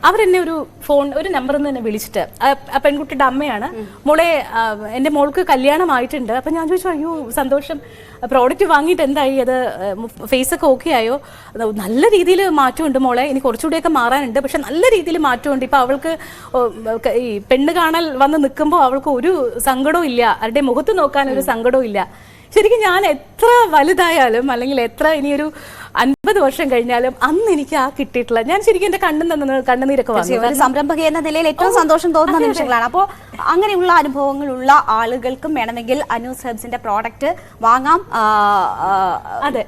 അവരെന്നെ ഒരു ഫോൺ ഒരു നമ്പറിൽ നിന്ന് തന്നെ വിളിച്ചിട്ട് ആ പെൺകുട്ടിയുടെ അമ്മയാണ്. മോളെ എന്റെ മോൾക്ക് കല്യാണമായിട്ടുണ്ട്. അപ്പം ഞാൻ ചോദിച്ചു അയ്യോ സന്തോഷം. പ്രോഡക്റ്റ് വാങ്ങിയിട്ട് എന്തായി? അത് ഫേസ് ഒക്കെ ഓക്കെ ആയോ? നല്ല രീതിയിൽ മാറ്റമുണ്ട് മോളെ. ഇനി കുറച്ചുകൂടെയൊക്കെ മാറാനുണ്ട്. പക്ഷെ നല്ല രീതിയിൽ മാറ്റമുണ്ട്. ഇപ്പം അവൾക്ക് ഈ പെണ്ണ് കാണൽ വന്ന് നിൽക്കുമ്പോൾ അവൾക്ക് ഒരു സങ്കടവും ഇല്ല. അവരുടെ മുഖത്ത് നോക്കാൻ ഒരു സങ്കടവും ഇല്ല. ശരിക്കും ഞാൻ എത്ര വലുതായാലും അല്ലെങ്കിൽ എത്ര ഇനിയൊരു അൻപത് വർഷം കഴിഞ്ഞാലും അന്ന് എനിക്ക് ആ കിട്ടിയിട്ടുള്ള ഞാൻ ശരിക്കും എന്റെ കണ്ണു തന്നെ കണ്ണുനീരൊക്കെ വന്നു. സംരംഭക എന്ന നിലയിൽ ഏറ്റവും സന്തോഷം തോന്നുന്ന നിമിഷങ്ങളാണ്. അപ്പോൾ അങ്ങനെയുള്ള അനുഭവങ്ങളുള്ള ആളുകൾക്കും വേണമെങ്കിൽ അനൂസ് ഹെബ്സിന്റെ പ്രോഡക്റ്റ് വാങ്ങാം. അതെ.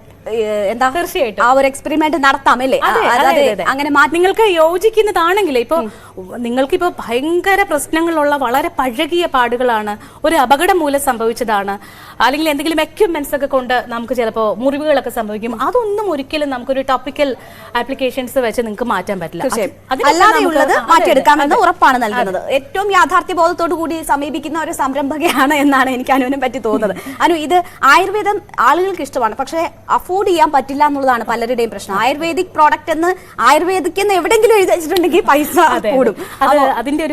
എന്താ തീർച്ചയായിട്ടും. ആ ഒരു എക്സ്പെരിമെന്റ് നടത്താം അല്ലേ. അങ്ങനെ നിങ്ങൾക്ക് യോജിക്കുന്നതാണെങ്കിൽ ഇപ്പൊ നിങ്ങൾക്ക് ഇപ്പൊ ഭയങ്കര പ്രശ്നങ്ങളുള്ള വളരെ പഴകിയ പാടുകളാണ്. ഒരു അപകടം മൂലം സംഭവിച്ചതാണ്. അല്ലെങ്കിൽ എന്തെങ്കിലും എക്യുപ്മെന്റ്സ് ഒക്കെ കൊണ്ട് നമുക്ക് ചിലപ്പോൾ മുറിവുകളൊക്കെ സംഭവിക്കും. അതൊന്നും ഒരിക്കലും നമുക്കൊരു ടോപ്പിക്കൽ ആപ്ലിക്കേഷൻസ് വെച്ച് നിങ്ങൾക്ക് മാറ്റാൻ പറ്റില്ല. അല്ലാതെയുള്ളത് മാറ്റിയെടുക്കാമെന്ന് ഉറപ്പാണ് നൽകുന്നത്. ഏറ്റവും യാഥാർത്ഥ്യ ബോധത്തോടു കൂടി സമീപിക്കുന്ന ഒരു സംരംഭകയാണ് എന്നാണ് എനിക്ക് അനുവിനെ പറ്റി തോന്നുന്നത്. അനു ഇത് ആയുർവേദം ആളുകൾക്ക് ഇഷ്ടമാണ്. പക്ഷേ അഫോർഡ് ചെയ്യാൻ പറ്റില്ല എന്നുള്ളതാണ് പലരുടെയും പ്രശ്നം. ആയുർവേദിക് പ്രോഡക്റ്റ് എന്ന് ആയുർവേദിക് എന്ന് എവിടെങ്കിലും എഴുതി വെച്ചിട്ടുണ്ടെങ്കിൽ പൈസ കൂടും. അതിന്റെ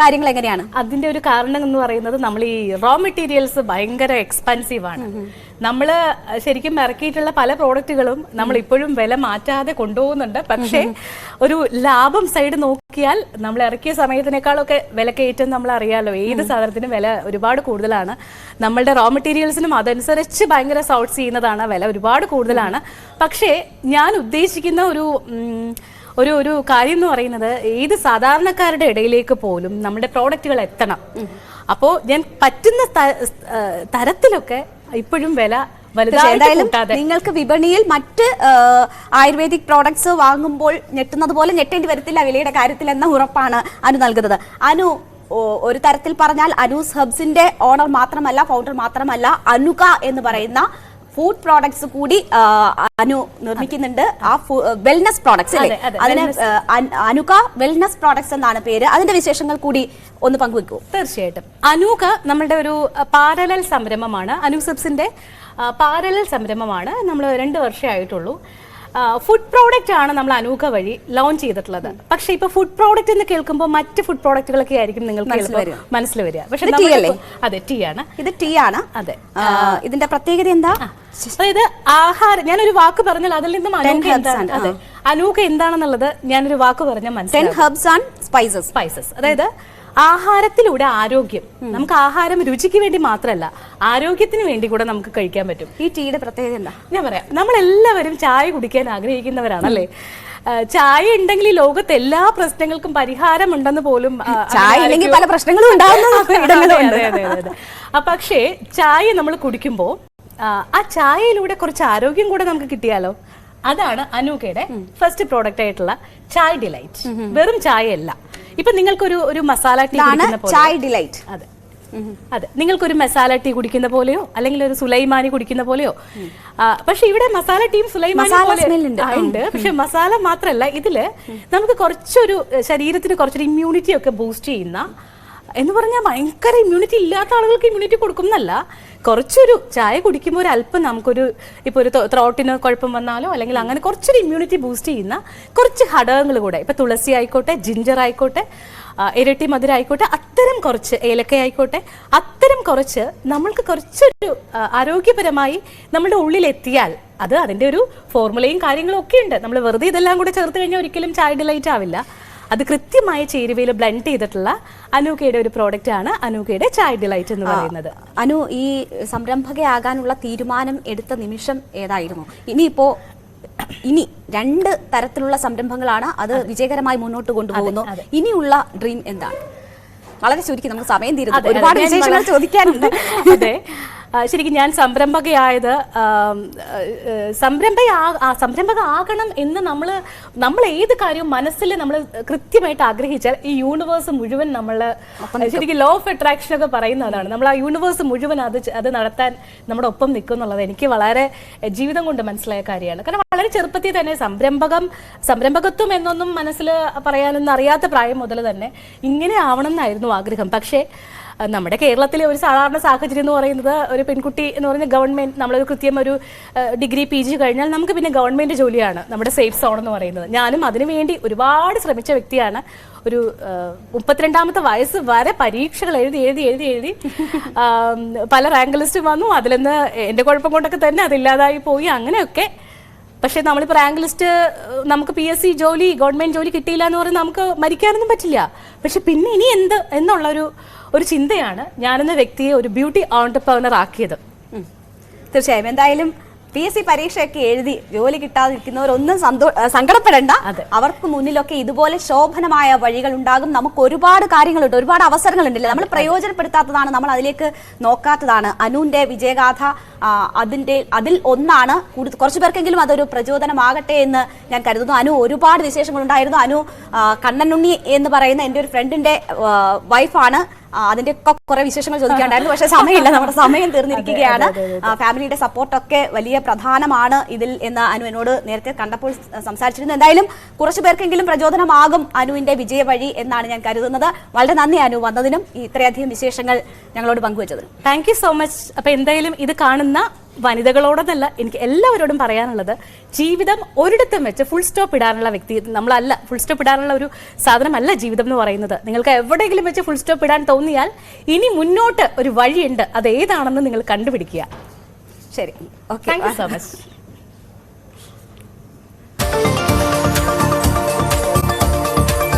കാര്യങ്ങൾ എങ്ങനെയാണ്? അതിന്റെ ഒരു കാരണം എന്ന് പറയുന്നത് നമ്മൾ ഈ റോ മെറ്റീരിയൽസ് ഭയങ്കര എക്സ്പെൻസീവ് ആണ്. നമ്മൾ ശരിക്കും ഇറക്കിയിട്ടുള്ള പല പ്രോഡക്റ്റുകളും നമ്മൾ ഇപ്പോഴും വില മാറ്റാതെ കൊണ്ടുപോകുന്നുണ്ട്. പക്ഷേ ഒരു ലാഭം സൈഡ് നോക്കിയാൽ നമ്മൾ ഇറക്കിയ സമയത്തിനേക്കാളൊക്കെ വില കയറ്റം നമ്മൾ അറിയാലോ. ഏത് സാധനത്തിനും വില ഒരുപാട് കൂടുതലാണ്. നമ്മളുടെ റോ മെറ്റീരിയൽസിനും അതനുസരിച്ച് ഭയങ്കര സൗട്ട്സ് ചെയ്യുന്നതാണ്. വില ഒരുപാട് കൂടുതലാണ്. പക്ഷേ ഞാൻ ഉദ്ദേശിക്കുന്ന ഒരു ഒരു ഒരു കാര്യം എന്ന് പറയുന്നത് ഏത് സാധാരണക്കാരുടെ ഇടയിലേക്ക് പോലും നമ്മുടെ പ്രോഡക്റ്റുകൾ എത്തണം. അപ്പോൾ ഞാൻ പറ്റുന്ന തരത്തിലൊക്കെ ഇപ്പോഴും വില വലുതായിട്ട് നിങ്ങൾക്ക് വിപണിയിൽ മറ്റ് ആയുർവേദിക് പ്രോഡക്ട്സ് വാങ്ങുമ്പോൾ ഞെട്ടുന്നത് പോലെ ഞെട്ടേണ്ടി വരത്തില്ല. വിലയുടെ കാര്യത്തിൽ എന്ന ഉറപ്പാണ് അനു നൽകുന്നത്. അനു ഒരു തരത്തിൽ പറഞ്ഞാൽ അനൂസ് ഹബ്സിന്റെ ഓണർ മാത്രമല്ല ഫൗണ്ടർ മാത്രമല്ല അനുക എന്ന് പറയുന്ന ഫുഡ് പ്രോഡക്ട്സ് കൂടി അനു നിർമ്മിക്കുന്നുണ്ട്. ആ വെൽനസ് പ്രോഡക്ട്സ് അല്ലേ? അതെ, അതെ, അതിന് അനുക വെൽനസ് പ്രോഡക്ട്സ് എന്നാണ് പേര്. അതിന്റെ വിശേഷങ്ങൾ കൂടി ഒന്ന് പങ്കുവെക്കൂ. തീർച്ചയായിട്ടും. അനൂക നമ്മളുടെ ഒരു പാരലൽ സംരംഭമാണ്. അനുസബ്സിന്റെ പാരലൽ സംരംഭമാണ്. നമ്മൾ രണ്ട് വർഷമേ ആയിട്ടുള്ളൂ. ഫുഡ് പ്രോഡക്റ്റ് ആണ് നമ്മൾ അനൂക വഴി ലോഞ്ച് ചെയ്തിട്ടുള്ളത്. പക്ഷേ ഇപ്പൊ ഫുഡ് പ്രോഡക്റ്റ് എന്ന് കേൾക്കുമ്പോൾ മറ്റ് ഫുഡ് പ്രോഡക്റ്റുകളൊക്കെ ആയിരിക്കും നിങ്ങൾക്ക് മനസ്സിൽ വരിക. പക്ഷേ അതെ ടീ ആണ്. ഇത് ടീ ആണ്. അതെ. ഇതിന്റെ പ്രത്യേകത എന്താ? അതായത് ആഹാരം ഞാനൊരു വാക്ക് പറഞ്ഞാൽ അതിൽ നിന്നും അനൂക അനൂഖ എന്താണ്? അതെ. അനൂക എന്താണെന്നുള്ളത് ഞാനൊരു വാക്ക് പറഞ്ഞാൽ മനസ്സിലായി ഹെർബ്സ് ആൻഡ് സ്പൈസസ് സ്പൈസസ് അതായത് ആഹാരത്തിലൂടെ ആരോഗ്യം. നമുക്ക് ആഹാരം രുചിക്ക് വേണ്ടി മാത്രമല്ല ആരോഗ്യത്തിന് വേണ്ടി കൂടെ നമുക്ക് കഴിക്കാൻ പറ്റും. ഈ ടീയുടെ പ്രത്യേകത എന്താ? ഞാൻ പറയാം നമ്മളെല്ലാവരും ചായ കുടിക്കാൻ ആഗ്രഹിക്കുന്നവരാണല്ലേ? അല്ലേ ചായ ഉണ്ടെങ്കിൽ ഈ ലോകത്ത് എല്ലാ പ്രശ്നങ്ങൾക്കും പരിഹാരം ഉണ്ടെന്ന് പോലും ചായ ഇല്ലെങ്കിൽ പല പ്രശ്നങ്ങളും ഉണ്ടാവുന്ന പക്ഷേ ചായ നമ്മൾ കുടിക്കുമ്പോൾ ആ ചായയിലൂടെ കുറച്ച് ആരോഗ്യം കൂടെ നമുക്ക് കിട്ടിയാലോ? അതാണ് അനൂകയുടെ ഫസ്റ്റ് പ്രോഡക്റ്റ് ആയിട്ടുള്ള ചായ ഡിലൈറ്റ്. വെറും ചായ അല്ല ഇപ്പൊ നിങ്ങൾക്കൊരു ഒരു മസാല ടീ ചായ് ഡിലൈറ്റ്. അതെ. അതെ. നിങ്ങൾക്കൊരു മസാല ടീ കുടിക്കുന്ന പോലെയോ? അല്ലെങ്കിൽ ഒരു സുലൈമാനി കുടിക്കുന്ന പോലെയോ? പക്ഷെ ഇവിടെ മസാല ടീം സുലൈമാനി പോലെ ഉണ്ട്. പക്ഷെ മസാല മാത്രമല്ല ഇതിൽ നമുക്ക് കുറച്ചൊരു ശരീരത്തിന് കുറച്ചൊരു ഇമ്മ്യൂണിറ്റി ഒക്കെ ബൂസ്റ്റ് ചെയ്യുന്ന എന്ന് പറഞ്ഞാൽ ഭയങ്കര ഇമ്മ്യൂണിറ്റി ഇല്ലാത്ത ആളുകൾക്ക് ഇമ്മ്യൂണിറ്റി കൊടുക്കുന്നല്ല കുറച്ചൊരു ചായ കുടിക്കുമ്പോൾ ഒരു അല്പം നമുക്കൊരു ഇപ്പോൾ ഒരു ത്രോട്ടിന് കുഴപ്പം വന്നാലോ അല്ലെങ്കിൽ അങ്ങനെ കുറച്ചൊരു ഇമ്മ്യൂണിറ്റി ബൂസ്റ്റ് ചെയ്യുന്ന കുറച്ച് ഘടകങ്ങൾ കൂടെ. ഇപ്പൊ തുളസി ആയിക്കോട്ടെ ജിഞ്ചർ ആയിക്കോട്ടെ ഇരട്ടി മധുര ആയിക്കോട്ടെ അത്തരം കുറച്ച് ഏലക്ക ആയിക്കോട്ടെ അത്തരം കുറച്ച് നമ്മൾക്ക് കുറച്ചൊരു ആരോഗ്യപരമായി നമ്മുടെ ഉള്ളിൽ എത്തിയാൽ അത് അതിന്റെ ഒരു ഫോർമുലയും കാര്യങ്ങളും ഒക്കെ ഉണ്ട്. നമ്മൾ വെറുതെ ഇതെല്ലാം കൂടെ ചേർത്ത് കഴിഞ്ഞാൽ ഒരിക്കലും ചായ ഡിലൈറ്റ് ആവില്ല. അത് കൃത്യമായ ചേരുവയിൽ ബ്ലെൻഡ് ചെയ്തിട്ടുള്ള അനൂക്കയുടെ ഒരു പ്രോഡക്റ്റ് ആണ് അനൂക്കയുടെ ചായ് ഡിലൈറ്റ് എന്ന് പറയുന്നത്. അനു ഈ സംരംഭകയാകാനുള്ള തീരുമാനം എടുത്ത നിമിഷം ഏതായിരുന്നു? ഇനിയിപ്പോ ഇനി രണ്ട് തരത്തിലുള്ള സംരംഭങ്ങളാണ് അത് വിജയകരമായി മുന്നോട്ട് കൊണ്ടുപോകുന്നു. ഇനിയുള്ള ഡ്രീം എന്താണ്? വളരെ ചുരുക്കി നമുക്ക് സമയം തീരുന്നു. ഒരുപാട് വിശേഷങ്ങൾ ചോദിക്കാനുണ്ട്. അതെ. ശരിക്കും ഞാൻ സംരംഭകയായത് ആ, സംരംഭക ആകണം എന്ന് നമ്മൾ നമ്മൾ ഏത് കാര്യവും മനസ്സിൽ നമ്മൾ കൃത്യമായിട്ട് ആഗ്രഹിച്ചാൽ ഈ യൂണിവേഴ്സ് മുഴുവൻ നമ്മൾ ശരിക്കും ലോ ഓഫ് അട്രാക്ഷൻ ഒക്കെ പറയുന്നതാണ് നമ്മൾ ആ യൂണിവേഴ്സ് മുഴുവൻ അത് അത് നടത്താൻ നമ്മുടെ ഒപ്പം നിൽക്കും എന്നുള്ളത് എനിക്ക് വളരെ ജീവിതം കൊണ്ട് മനസ്സിലായ കാര്യമാണ്. കാരണം വളരെ ചെറുപ്പത്തിൽ തന്നെ സംരംഭകം സംരംഭകത്വം എന്നൊന്നും മനസ്സിൽ പറയാനൊന്നും അറിയാത്ത പ്രായം മുതൽ തന്നെ ഇങ്ങനെ ആവണം എന്നായിരുന്നു ആഗ്രഹം. പക്ഷേ നമ്മുടെ കേരളത്തിലെ ഒരു സാധാരണ സാഹചര്യം എന്ന് പറയുന്നത് ഒരു പെൺകുട്ടി എന്ന് പറഞ്ഞ ഗവൺമെന്റ് നമ്മളൊരു കൃത്യം ഒരു ഡിഗ്രി പി ജി കഴിഞ്ഞാൽ നമുക്ക് പിന്നെ ഗവൺമെന്റ് ജോലിയാണ് നമ്മുടെ സേഫ് സോൺ എന്ന് പറയുന്നത്. ഞാനും അതിനുവേണ്ടി ഒരുപാട് ശ്രമിച്ച വ്യക്തിയാണ്. ഒരു മുപ്പത്തിരണ്ടാമത്തെ വയസ്സ് വരെ പരീക്ഷകൾ എഴുതി എഴുതി എഴുതി എഴുതി. പല റാങ്ക് ലിസ്റ്റും വന്നു. അതിലൊന്ന് എന്റെ കുഴപ്പം കൊണ്ടൊക്കെ തന്നെ അതില്ലാതായി പോയി. അങ്ങനെയൊക്കെ. പക്ഷേ നമ്മളിപ്പോൾ റാങ്ക് ലിസ്റ്റ് നമുക്ക് പി എസ് സി ജോലി ഗവൺമെന്റ് ജോലി കിട്ടിയില്ല എന്ന് പറഞ്ഞാൽ നമുക്ക് മരിക്കാനൊന്നും പറ്റില്ല. പക്ഷെ പിന്നെ ഇനി എന്ത്? എന്നുള്ളൊരു ഒരു ചിന്തയാണ് ഞാനെന്ന വ്യക്തിയെ ഒരു ബ്യൂട്ടി ഓണ്ടർപ്രണർ ആക്കിയത്. തീർച്ചയായും. എന്തായാലും പി എസ് സി പരീക്ഷയൊക്കെ എഴുതി ജോലി കിട്ടാതിരിക്കുന്നവരൊന്നും സന്തോ സങ്കടപ്പെടേണ്ട. അവർക്ക് മുന്നിലൊക്കെ ഇതുപോലെ ശോഭനമായ വഴികൾ ഉണ്ടാകും. നമുക്ക് ഒരുപാട് കാര്യങ്ങളുണ്ട് ഒരുപാട് അവസരങ്ങളുണ്ടല്ലേ? നമ്മൾ പ്രയോജനപ്പെടുത്താത്തതാണ് നമ്മൾ അതിലേക്ക് നോക്കാത്തതാണ്. അനുവിന്റെ വിജയഗാഥ അതിന്റെ അതിന്റെ അതിൽ ഒന്നാണ് കൂടുതൽ കുറച്ചു പേർക്കെങ്കിലും അതൊരു പ്രചോദനമാകട്ടെ എന്ന് ഞാൻ കരുതുന്നു. അനു ഒരുപാട് വിശേഷങ്ങളുണ്ടായിരുന്നു. അനു കണ്ണനുണ്ണി എന്ന് പറയുന്ന എന്റെ ഒരു ഫ്രണ്ടിന്റെ വൈഫാണ്. അതിന്റെ ഒക്കെ കുറെ വിശേഷങ്ങൾ ചോദിക്കാണ്ടായിരുന്നു. പക്ഷെ സമയമില്ല. നമ്മുടെ സമയം തീർന്നിരിക്കുകയാണ്. ഫാമിലിയുടെ സപ്പോർട്ടൊക്കെ വലിയ പ്രധാനമാണ് ഇതിൽ എന്ന് അനു എന്നോട് നേരത്തെ കണ്ടപ്പോൾ സംസാരിച്ചിരുന്നു. എന്തായാലും കുറച്ചു പേർക്കെങ്കിലും പ്രചോദനമാകും അനുവിന്റെ വിജയ വഴി എന്നാണ് ഞാൻ കരുതുന്നത്. വളരെ നന്ദി അനു വന്നതിനും ഇത്രയധികം വിശേഷങ്ങൾ ഞങ്ങളോട് പങ്കുവച്ചതിനും. താങ്ക് യു സോ മച്ച് അപ്പൊ എന്തായാലും ഇത് കാണുന്ന വനിതകളോടൊന്നല്ല എനിക്ക് എല്ലാവരോടും പറയാനുള്ളത് ജീവിതം ഒരിടത്തും വെച്ച് ഫുൾ സ്റ്റോപ്പ് ഇടാനുള്ള വ്യക്തി നമ്മളല്ല ഫുൾ സ്റ്റോപ്പ് ഇടാനുള്ള ഒരു സാധനമല്ല ജീവിതം എന്ന് പറയുന്നത്. നിങ്ങൾക്ക് എവിടെയെങ്കിലും വെച്ച് ഫുൾ സ്റ്റോപ്പ് ഇടാൻ തോന്നിയാൽ ഇനി മുന്നോട്ട് ഒരു വഴിയുണ്ട് അത് ഏതാണെന്ന് നിങ്ങൾ കണ്ടുപിടിക്കുക. ശരി. Okay thank you so much